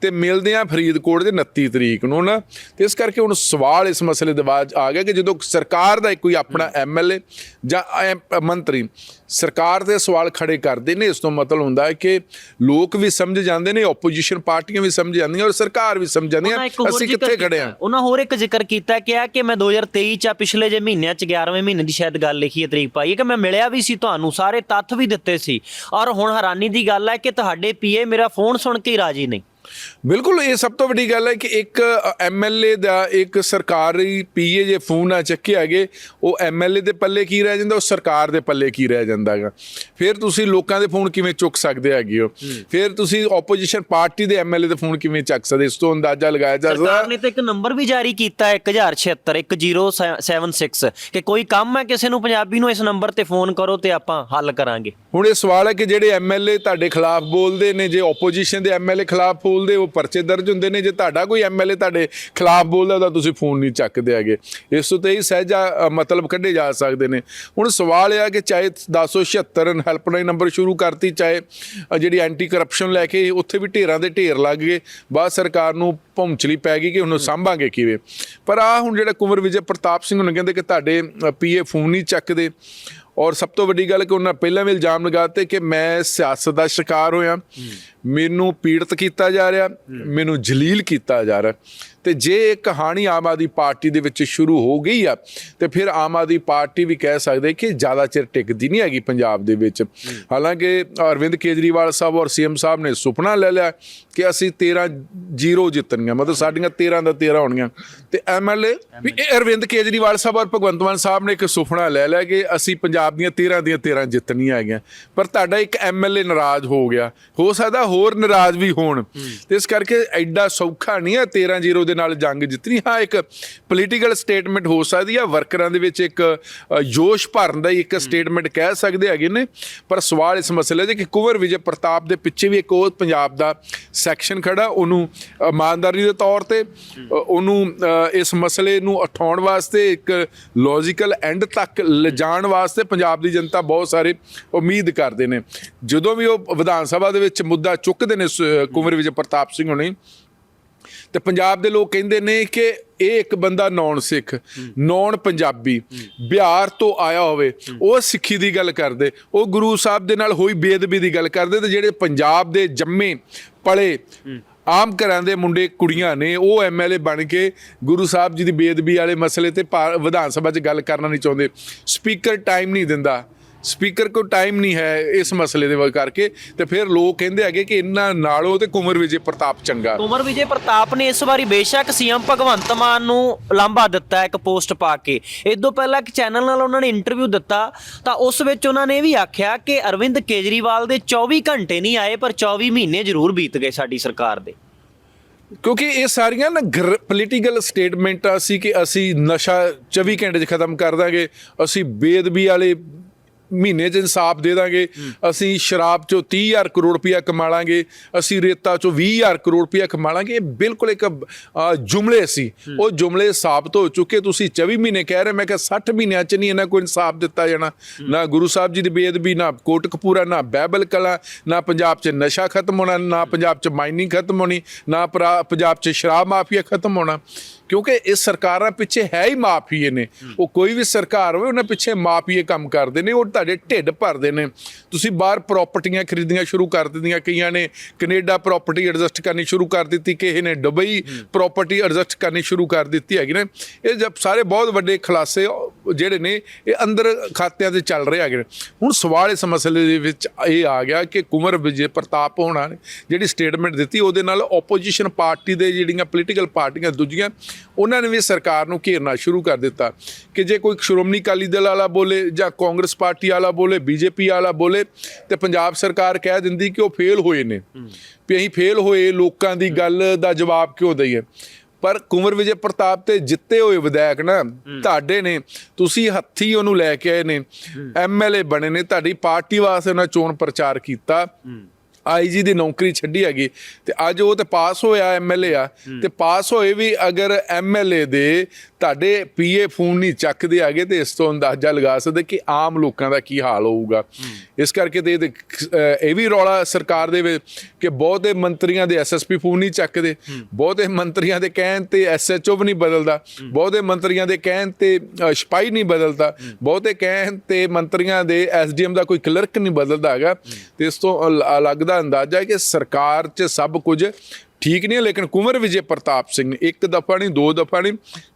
ਤੇ ਮਿਲਦੇ ਆ ਫਰੀਦਕੋਟ ਦੇ 29 ਤਰੀਕ ਨੂੰ ਨਾ। ਤੇ ਇਸ ਕਰਕੇ ਹੁਣ ਸਵਾਲ ਇਸ ਮਸਲੇ ਦੇ ਬਾਅਦ ਆ ਗਿਆ ਕਿ ਜਦੋਂ ਸਰਕਾਰ ਦਾ ਕੋਈ ਆਪਣਾ ਐਮਐਲਏ ਜਾਂ ਐਮ- ਮੰਤਰੀ ਸਰਕਾਰ ਦੇ ਸਵਾਲ ਖੜੇ ਕਰਦੇ ਨੇ ਇਸ ਤੋਂ ਮਤਲਬ ਹੁੰਦਾ ਹੈ ਕਿ ਲੋਕ ਵੀ ਸਮਝ ਜਾਂਦੇ ਨੇ ਆਪੋਜੀਸ਼ਨ ਪਾਰਟੀਆਂ ਵੀ ਸਮਝ ਜਾਂਦੀਆਂ ਔਰ ਸਰਕਾਰ ਵੀ ਸਮਝ ਜਾਂਦੀ ਹੈ ਇੱਕ ਹੋਰ ਅਸੀਂ ਜ਼ਿਕਰ ਕਿੱਥੇ। ਖੜੇ ਆ ਉਹਨਾਂ ਹੋਰ ਇੱਕ ਜ਼ਿਕਰ ਕੀਤਾ ਕਿ ਆ ਕਿ ਮੈਂ 2023 ਚ ਆ ਪਿਛਲੇ ਜੇ ਮਹੀਨਿਆਂ ਚ 11ਵੇਂ ਮਹੀਨੇ ਦੀ ਸ਼ਾਇਦ ਗੱਲ ਲਿਖੀ ਹੈ ਤਰੀਕ ਪਾਈ ਹੈ ਕਿ ਮੈਂ ਮਿਲਿਆ ਵੀ ਸੀ ਤੁਹਾਨੂੰ ਸਾਰੇ ਤੱਥ ਵੀ ਦਿੱਤੇ ਸੀ। ਔਰ ਹੁਣ ਹੈਰਾਨੀ ਦੀ ਗੱਲ ਹੈ ਕਿ ਤੁਹਾਡੇ ਪੀਏ ਮੇਰਾ ਫੋਨ ਸੁਣ ਕੇ ਹੀ ਰਾਜੀ ਨਹੀਂ। ਬਿਲਕੁਲ ਇਹ ਸਭ ਤੋਂ ਵੱਡੀ ਗੱਲ ਹੈ ਕਿ ਇੱਕ ਐਮਐਲਏ ਦਾ ਇੱਕ ਸਰਕਾਰੀ ਪੀਏ ਜੇ ਫੋਨ ਆ ਚੱਕੇ ਹੈਗੇ ਉਹ ਐਮਐਲਏ ਦੇ ਪੱਲੇ ਕੀ ਰਹਿ ਜਾਂਦਾ ਉਹ ਸਰਕਾਰ ਦੇ ਪੱਲੇ ਕੀ ਰਹਿ ਜਾਂਦਾ ਹੈਗਾ। ਫਿਰ ਤੁਸੀਂ ਲੋਕਾਂ ਦੇ ਫੋਨ ਕਿਵੇਂ ਚੁੱਕ ਸਕਦੇ ਹੈਗੇ ਹੋ? ਫਿਰ ਤੁਸੀਂ ਆਪੋਜੀਸ਼ਨ ਪਾਰਟੀ ਦੇ ਐਮਐਲਏ ਦੇ ਫੋਨ ਕਿਵੇਂ ਚੱਕ ਸਕਦੇ? ਇਸ ਤੋਂ ਅੰਦਾਜ਼ਾ ਲਗਾਇਆ ਜਾ ਸਕਦਾ। ਸਰਕਾਰ ਨੇ ਤਾਂ ਇੱਕ ਨੰਬਰ ਵੀ ਜਾਰੀ ਕੀਤਾ 1076 1076 ਕਿ ਕੋਈ ਕੰਮ ਹੈ ਕਿਸੇ ਨੂੰ ਪੰਜਾਬੀ ਨੂੰ ਇਸ ਨੰਬਰ ਤੇ ਫੋਨ ਕਰੋ ਤੇ ਆਪਾਂ ਹੱਲ ਕਰਾਂਗੇ। ਹੁਣ ਇਹ ਸਵਾਲ ਹੈ ਕਿ ਜਿਹੜੇ ਐਮਐਲਏ ਤੁਹਾਡੇ ਖਿਲਾਫ ਬੋਲਦੇ ਨੇ ਜੇ ਆਪੋਜੀਸ਼ਨ ਦੇ ਐਮਐਲਏ ਖਿਲਾਫ ਬੋਲਦੇ ਉਹ ਪਰਚੇ ਦਰਜ ਹੁੰਦੇ ਨੇ। ਜੇ ਤੁਹਾਡਾ ਕੋਈ ਐਮਐਲਏ ਤੁਹਾਡੇ ਖਿਲਾਫ ਬੋਲਦਾ, ਤਾਂ ਤੁਸੀਂ ਫੋਨ ਨਹੀਂ ਚੱਕਦੇ ਹੈਗੇ। ਇਸ ਤੋਂ ਤੇ ਹੀ ਸਹਿਜਾ ਮਤਲਬ ਕੱਢੇ ਜਾ ਸਕਦੇ ਨੇ। ਹੁਣ ਸਵਾਲ ਇਹ ਆ ਕਿ ਚਾਹੇ 1076 ਹੈਲਪਲਾਈਨ ਨੰਬਰ ਸ਼ੁਰੂ ਕਰਤੀ, ਚਾਹੇ ਜਿਹੜੀ ਐਂਟੀ ਕਰਪਸ਼ਨ ਲੈ ਕੇ, ਉੱਥੇ ਵੀ ਢੇਰਾਂ ਦੇ ਢੇਰ ਲੱਗ ਗਏ। ਬਾਅਦ ਸਰਕਾਰ ਨੂੰ ਪਹੁੰਚਲੀ ਪੈ ਗਈ ਕਿ ਉਹਨੂੰ ਸਾਂਭਾਂਗੇ ਕਿਵੇਂ? ਪਰ ਆ ਹੁਣ ਜਿਹੜਾ ਕੁੰਵਰ ਵਿਜੇ ਪ੍ਰਤਾਪ ਸਿੰਘ ਨੂੰ ਕਹਿੰਦੇ ਕਿ ਤੁਹਾਡੇ ਪੀਏ ਫੋਨ ਨਹੀਂ ਚੱਕਦੇ। ਔਰ ਸਭ ਤੋਂ ਵੱਡੀ ਗੱਲ ਕਿ ਉਹਨਾਂ ਪਹਿਲਾਂ ਵੀ ਇਲਜ਼ਾਮ ਲਗਾਤੇ ਕਿ ਮੈਂ ਸਿਆਸਤ ਦਾ ਸ਼ਿਕਾਰ ਹੋਇਆ। ਮੈਨੂੰ ਪੀੜਤ ਕੀਤਾ ਜਾ ਰਿਹਾ ਮੈਨੂੰ ਜਲੀਲ ਕੀਤਾ ਜਾ ਰਿਹਾ। ਤੇ ਜੇ ਇਹ ਕਹਾਣੀ ਆਮ ਆਦਮੀ ਪਾਰਟੀ ਦੇ ਵਿੱਚ ਸ਼ੁਰੂ ਹੋ ਗਈ ਆ ਤੇ ਫਿਰ ਆਮ ਆਦਮੀ ਪਾਰਟੀ ਵੀ ਕਹਿ ਸਕਦੇ ਕਿ ਜ਼ਿਆਦਾ ਚਿਰ ਟਿਕਦੀ ਨਹੀਂ ਹੈਗੀ ਪੰਜਾਬ ਦੇ ਵਿੱਚ। ਹਾਲਾਂਕਿ ਅਰਵਿੰਦ ਕੇਜਰੀਵਾਲ ਸਾਹਿਬ ਔਰ ਸੀਐਮ ਸਾਹਿਬ ਨੇ ਸੁਪਨਾ ਲੈ ਲਿਆ ਕਿ ਅਸੀਂ 13 ਜ਼ੀਰੋ ਜਿੱਤਣੀਆਂ ਮਤਲਬ ਸਾਡੀਆਂ 13 ਦਾ 13 ਹੋਣੀਆਂ। ਤੇ ਐਮਐਲਏ ਵੀ ਇਹ ਅਰਵਿੰਦ ਕੇਜਰੀਵਾਲ ਸਾਹਿਬ ਔਰ ਭਗਵੰਤ ਮਾਨ ਸਾਹਿਬ ਨੇ ਇੱਕ ਸੁਪਨਾ ਲੈ ਲਿਆ ਕਿ ਅਸੀਂ ਪੰਜਾਬ ਦੀਆਂ 13 ਦੀਆਂ 13 ਜਿੱਤਣੀਆਂ ਹੈਗੀਆਂ। ਪਰ ਤੁਹਾਡਾ ਇੱਕ ਐਮਐਲਏ ਨਾਰਾਜ਼ ਹੋ ਗਿਆ। ਹੋ ਸਕਦਾ ਹੋਰ ਨਾਰਾਜ਼ ਵੀ ਹੋਣ। ਤੇ ਇਸ ਕਰਕੇ ਐਡਾ ਸੌਖਾ ਨਹੀਂ ਹੈ 13 ਜ਼ੀਰੋ ਦੇ ਨਾਲ ਜੰਗ ਜਿੱਤਣੀ। ਹਾਂ, ਇੱਕ ਪੋਲੀਟੀਕਲ ਸਟੇਟਮੈਂਟ ਹੋ ਸਕਦੀ ਹੈ ਵਰਕਰਾਂ ਦੇ ਵਿੱਚ ਇੱਕ ਜੋਸ਼ ਭਰਨ ਦਾ ਹੀ ਇੱਕ ਸਟੇਟਮੈਂਟ ਕਹਿ ਸਕਦੇ ਹੈਗੇ ਨੇ। ਪਰ ਸਵਾਲ ਇਸ ਮਸਲੇ ਦੇ ਕਿ ਕੁੰਵਰ ਵਿਜੇ ਪ੍ਰਤਾਪ ਦੇ ਪਿੱਛੇ ਵੀ ਇੱਕ ਉਹ ਪੰਜਾਬ ਦਾ ਸੈਕਸ਼ਨ ਖੜਾ, ਉਹਨੂੰ ਇਮਾਨਦਾਰੀ ਦੇ ਤੌਰ ਤੇ ਉਹਨੂੰ ਇਸ ਮਸਲੇ ਨੂੰ ਉਠਾਉਣ ਵਾਸਤੇ ਇੱਕ ਲੌਜੀਕਲ ਐਂਡ ਤੱਕ ਲਿਜਾਣ ਵਾਸਤੇ ਪੰਜਾਬ ਦੀ ਜਨਤਾ ਬਹੁਤ ਸਾਰੇ ਉਮੀਦ ਕਰਦੇ ਨੇ। ਜਦੋਂ ਵੀ ਉਹ ਵਿਧਾਨ ਸਭਾ ਦੇ ਵਿੱਚ ਮੁੱਦਾ ਚੁੱਕਦੇ ਨੇ ਕੁੰਵਰ ਵਿਜੇ ਪ੍ਰਤਾਪ ਸਿੰਘ ਹੋਣੀ। ਤੇ ਪੰਜਾਬ ਦੇ ਲੋਕ ਕਹਿੰਦੇ ਨੇ ਕਿ ਇਹ ਇੱਕ ਬੰਦਾ ਨੌਨ ਸਿੱਖ ਨੌਨ ਪੰਜਾਬੀ, ਬਿਹਾਰ ਤੋਂ ਆਇਆ ਹੋਵੇ, ਉਹ ਸਿੱਖੀ ਦੀ ਗੱਲ ਕਰਦੇ, ਉਹ ਗੁਰੂ ਸਾਹਿਬ ਦੇ ਨਾਲ ਹੋਈ ਬੇਦਬੀ ਦੀ ਗੱਲ ਕਰਦੇ ਤੇ ਜਿਹੜੇ ਪੰਜਾਬ ਦੇ ਜੰਮੇ ਪਲੇ ਆਮ ਘਰਾਂ ਦੇ ਮੁੰਡੇ, ਕੁੜੀਆਂ ਨੇ, ਉਹ ਐਮਐਲਏ ਬਣ ਕੇ ਗੁਰੂ ਸਾਹਿਬ ਜੀ ਦੀ ਬੇਦਬੀ ਵਾਲੇ ਮਸਲੇ ਤੇ ਵਿਧਾਨ ਸਭਾ 'ਚ ਗੱਲ ਕਰਨਾ ਨਹੀਂ ਚਾਹੁੰਦੇ। ਸਪੀਕਰ ਟਾਈਮ ਨਹੀਂ ਦਿੰਦਾ। ਸਪੀਕਰ ਕੋਲ ਟਾਈਮ ਨਹੀਂ ਹੈ ਇਸ ਮਸਲੇ ਦੇ ਕਰਕੇ ਤੇ ਫਿਰ ਲੋਕ ਕਹਿੰਦੇ ਹੈਗੇ ਕਿ ਇਹਨਾਂ ਨਾਲੋਂ ਤੇ ਕੁੰਵਰ ਵਿਜੇ ਪ੍ਰਤਾਪ ਚੰਗਾ। ਕੁਮਰ ਵਿਜੇ ਪ੍ਰਤਾਪ ਨੇ ਇਸ ਵਾਰੀ ਬੇਸ਼ੱਕ ਸੀਐਮ ਭਗਵੰਤ ਮਾਨ ਨੂੰ ਲਾਂਭਾ ਦਿੱਤਾ ਇੱਕ ਪੋਸਟ ਪਾ ਕੇ। ਤੋਂ ਪਹਿਲਾਂ ਇੱਕ ਚੈਨਲ ਨਾਲ ਉਹਨਾਂ ਨੇ ਇੰਟਰਵਿਊ ਦਿੱਤਾ ਤਾਂ ਉਸ ਵਿੱਚ ਉਹਨਾਂ ਨੇ ਇਹ ਵੀ ਆਖਿਆ ਕਿ ਅਰਵਿੰਦ ਕੇਜਰੀਵਾਲ ਦੇ 24 ਘੰਟੇ ਨਹੀਂ ਆਏ ਪਰ 24 ਮਹੀਨੇ ਜ਼ਰੂਰ ਬੀਤ ਗਏ ਸਾਡੀ ਸਰਕਾਰ ਦੇ। ਕਿਉਂਕਿ ਇਹ ਸਾਰੀਆਂ ਨਾ ਪੋਲੀਟੀਕਲ ਸਟੇਟਮੈਂਟਾਂ ਸੀ ਕਿ ਅਸੀਂ ਨਸ਼ਾ 24 ਘੰਟੇ 'ਚ ਖਤਮ ਕਰ ਦਾਂਗੇ ਅਸੀਂ ਬੇਦਬੀ ਵਾਲੇ ਮਹੀਨੇ 'ਚ ਇਨਸਾਫ ਦੇ ਦਾਂਗੇ। ਅਸੀਂ ਸ਼ਰਾਬ 'ਚੋਂ 30000 ਕਰੋੜ ਰੁਪਇਆ ਕਮਾ ਲਾਂਗੇ ਅਸੀਂ ਰੇਤਾ 'ਚੋਂ 20000 ਕਰੋੜ ਰੁਪਇਆ ਕਮਾ ਲਾਂਗੇ ਇਹ ਬਿਲਕੁਲ ਇੱਕ ਜੁਮਲੇ ਸੀ। ਉਹ ਜੁਮਲੇ ਸਾਬਤ ਹੋ ਚੁੱਕੇ। ਤੁਸੀਂ 24 ਮਹੀਨੇ ਕਹਿ ਰਹੇ ਮੈਂ ਕਿਹਾ 60 ਮਹੀਨਿਆਂ 'ਚ ਨਹੀਂ ਇਹਨਾਂ ਕੋਈ ਇਨਸਾਫ ਦਿੱਤਾ ਜਾਣਾ। ਨਾ ਗੁਰੂ ਸਾਹਿਬ ਜੀ ਦੀ ਬੇਅਦਬੀ, ਨਾ ਕੋਟਕਪੂਰਾ ਨਾ ਬਾਈਬਲ ਕਲਾ, ਨਾ ਪੰਜਾਬ 'ਚ ਨਸ਼ਾ ਖਤਮ ਹੋਣਾ, ਨਾ ਪੰਜਾਬ 'ਚ ਮਾਈਨਿੰਗ ਖਤਮ ਹੋਣੀ, ਨਾ ਪਰਾ- ਪੰਜਾਬ 'ਚ ਸ਼ਰਾਬ ਮਾਫੀਆ ਖਤਮ ਹੋਣਾ। ਕਿਉਂਕਿ ਇਹ ਸਰਕਾਰਾਂ ਪਿੱਛੇ ਹੈ ਹੀ ਮਾਫੀਏ ਨੇ। ਉਹ ਕੋਈ ਵੀ ਸਰਕਾਰ ਹੋਵੇ ਉਹਨਾਂ ਪਿੱਛੇ ਮਾਫੀਏ ਕੰਮ ਕਰਦੇ ਨੇ ਉਹ ਤੁਹਾਡੇ ਢਿੱਡ ਭਰਦੇ ਨੇ। ਤੁਸੀਂ ਬਾਹਰ ਪ੍ਰਾਪਰਟੀਆਂ ਖਰੀਦੀਆਂ ਸ਼ੁਰੂ ਕਰ ਦਿੱਤੀਆਂ ਕਈਆਂ ਨੇ ਕੈਨੇਡਾ ਪ੍ਰਾਪਰਟੀ ਐਡਜਸਟ ਕਰਨੀ ਸ਼ੁਰੂ ਕਰ ਦਿੱਤੀ ਕਿਸੇ ਨੇ ਦੁਬਈ ਪ੍ਰਾਪਰਟੀ ਐਡਜਸਟ ਕਰਨੀ ਸ਼ੁਰੂ ਕਰ ਦਿੱਤੀ ਹੈਗੀ ਨੇ। ਇਹ ਜਦ ਸਾਰੇ ਬਹੁਤ ਵੱਡੇ ਖੁਲਾਸੇ ਜਿਹੜੇ ਨੇ ਇਹ ਅੰਦਰ ਖਾਤਿਆਂ ਤੇ ਚੱਲ ਰਹੇ ਹੈਗੇ ਹੁਣ ਸਵਾਲ ਇਸ ਮਸਲੇ ਦੇ ਵਿੱਚ ਇਹ ਆ ਗਿਆ ਕਿ ਕੁਮਰ ਵਿਜੇ ਪ੍ਰਤਾਪ ਹੋਣਾ ਨੇ ਜਿਹੜੀ ਸਟੇਟਮੈਂਟ ਦਿੱਤੀ ਉਹਦੇ ਨਾਲ ਆਪੋਜੀਸ਼ਨ ਪਾਰਟੀ ਦੇ ਜਿਹੜੀਆਂ ਪੋਲੀਟੀਕਲ ਪਾਰਟੀਆਂ ਦੂਜੀਆਂ ਉਹਨਾਂ ਨੇ ਵੀ ਸਰਕਾਰ ਨੂੰ ਘੇਰਨਾ ਸ਼ੁਰੂ ਕਰ ਦਿੱਤਾ। ਕਿ ਜੇ ਕੋਈ ਸ਼੍ਰੋਮਣੀ ਅਕਾਲੀ ਦਲ ਵਾਲਾ ਬੋਲੇ ਜਾਂ ਕਾਂਗਰਸ ਪਾਰਟੀ ਵਾਲਾ ਬੋਲੇ ਬੀਜੇਪੀ ਵਾਲਾ ਬੋਲੇ ਤੇ ਪੰਜਾਬ ਸਰਕਾਰ ਕਹਿ ਦਿੰਦੀ ਕਿ ਉਹ ਫੇਲ ਹੋਏ ਨੇ। ਵੀ ਅਸੀਂ ਫੇਲ ਹੋਏ ਲੋਕਾਂ ਦੀ ਗੱਲ ਦਾ ਜਵਾਬ ਕਿਉਂ ਦਈਏ? ਪਰ ਕੁੰਵਰ ਵਿਜੇ ਪ੍ਰਤਾਪ ਤੇ ਜਿੱਤੇ ਹੋਏ ਵਿਧਾਇਕ ਨਾ ਤੁਹਾਡੇ ਨੇ ਤੁਸੀਂ ਹੱਥੀ ਉਹਨੂੰ ਲੈ ਕੇ ਆਏ ਨੇ ਐਮਐਲਏ ਬਣੇ ਨੇ ਤੁਹਾਡੀ ਪਾਰਟੀ ਵਾਸਤੇ ਉਹਨਾਂ ਚੋਣ ਪ੍ਰਚਾਰ ਕੀਤਾ। ਆਈਜੀ ਦੀ ਨੌਕਰੀ ਛੱਡੀ ਹੈਗੀ ਤੇ ਅੱਜ ਉਹ ਤੇ ਪਾਸ ਹੋਇਆ ਐਮਐਲਏ ਆ ਤੇ ਪਾਸ ਹੋਏ ਵੀ ਅਗਰ ਐਮਐਲਏ ਦੇ ਤੁਹਾਡੇ ਪੀਏ ਫੋਨ ਨਹੀਂ ਚੱਕਦੇ ਆਗੇ ਤੇ ਇਸ ਤੋਂ ਅੰਦਾਜ਼ਾ ਲਗਾ ਸਕਦੇ ਕਿ ਆਮ ਲੋਕਾਂ ਦਾ ਕੀ ਹਾਲ ਹੋਊਗਾ। ਇਸ ਕਰਕੇ ਤੇ ਇਹ ਵੀ ਰੌਲਾ ਸਰਕਾਰ ਦੇ ਵਿੱਚ ਕਿ ਬਹੁਤੇ ਮੰਤਰੀਆਂ ਦੇ ਐਸਐਸਪੀ ਫੋਨ ਨਹੀਂ ਚੱਕਦੇ ਬਹੁਤੇ ਮੰਤਰੀਆਂ ਦੇ ਕਹਿਣ ਤੇ ਐਸਐਚਓ ਵੀ ਨਹੀਂ ਬਦਲਦਾ ਬਹੁਤੇ ਮੰਤਰੀਆਂ ਦੇ ਕਹਿਣ ਤੇ ਸਿਪਾਹੀ ਨਹੀਂ ਬਦਲਦਾ ਬਹੁਤੇ ਕਹਿਣ ਤੇ ਮੰਤਰੀਆਂ ਦੇ ਐਸਡੀਐਮ ਦਾ ਕੋਈ ਕਲਰਕ ਨਹੀਂ ਬਦਲਦਾ ਹੈਗਾ। ਤੇ ਇਸ ਤੋਂ ਲੱਗਦਾ ਅੰਦਾਜ਼ਾ ਹੈ ਕਿ ਸਰਕਾਰ 'ਚ ਸਭ ਕੁਝ ਠੀਕ ਨਹੀਂ ਲੇਕਿਨ ਕੁੰਵਰ ਵਿਜੇ ਪ੍ਰਤਾਪ ਸਿੰਘ ਨੇ ਇੱਕ ਦਫਾ ਨਹੀਂ ਦੋ ਦਫਾ ਨਹੀਂ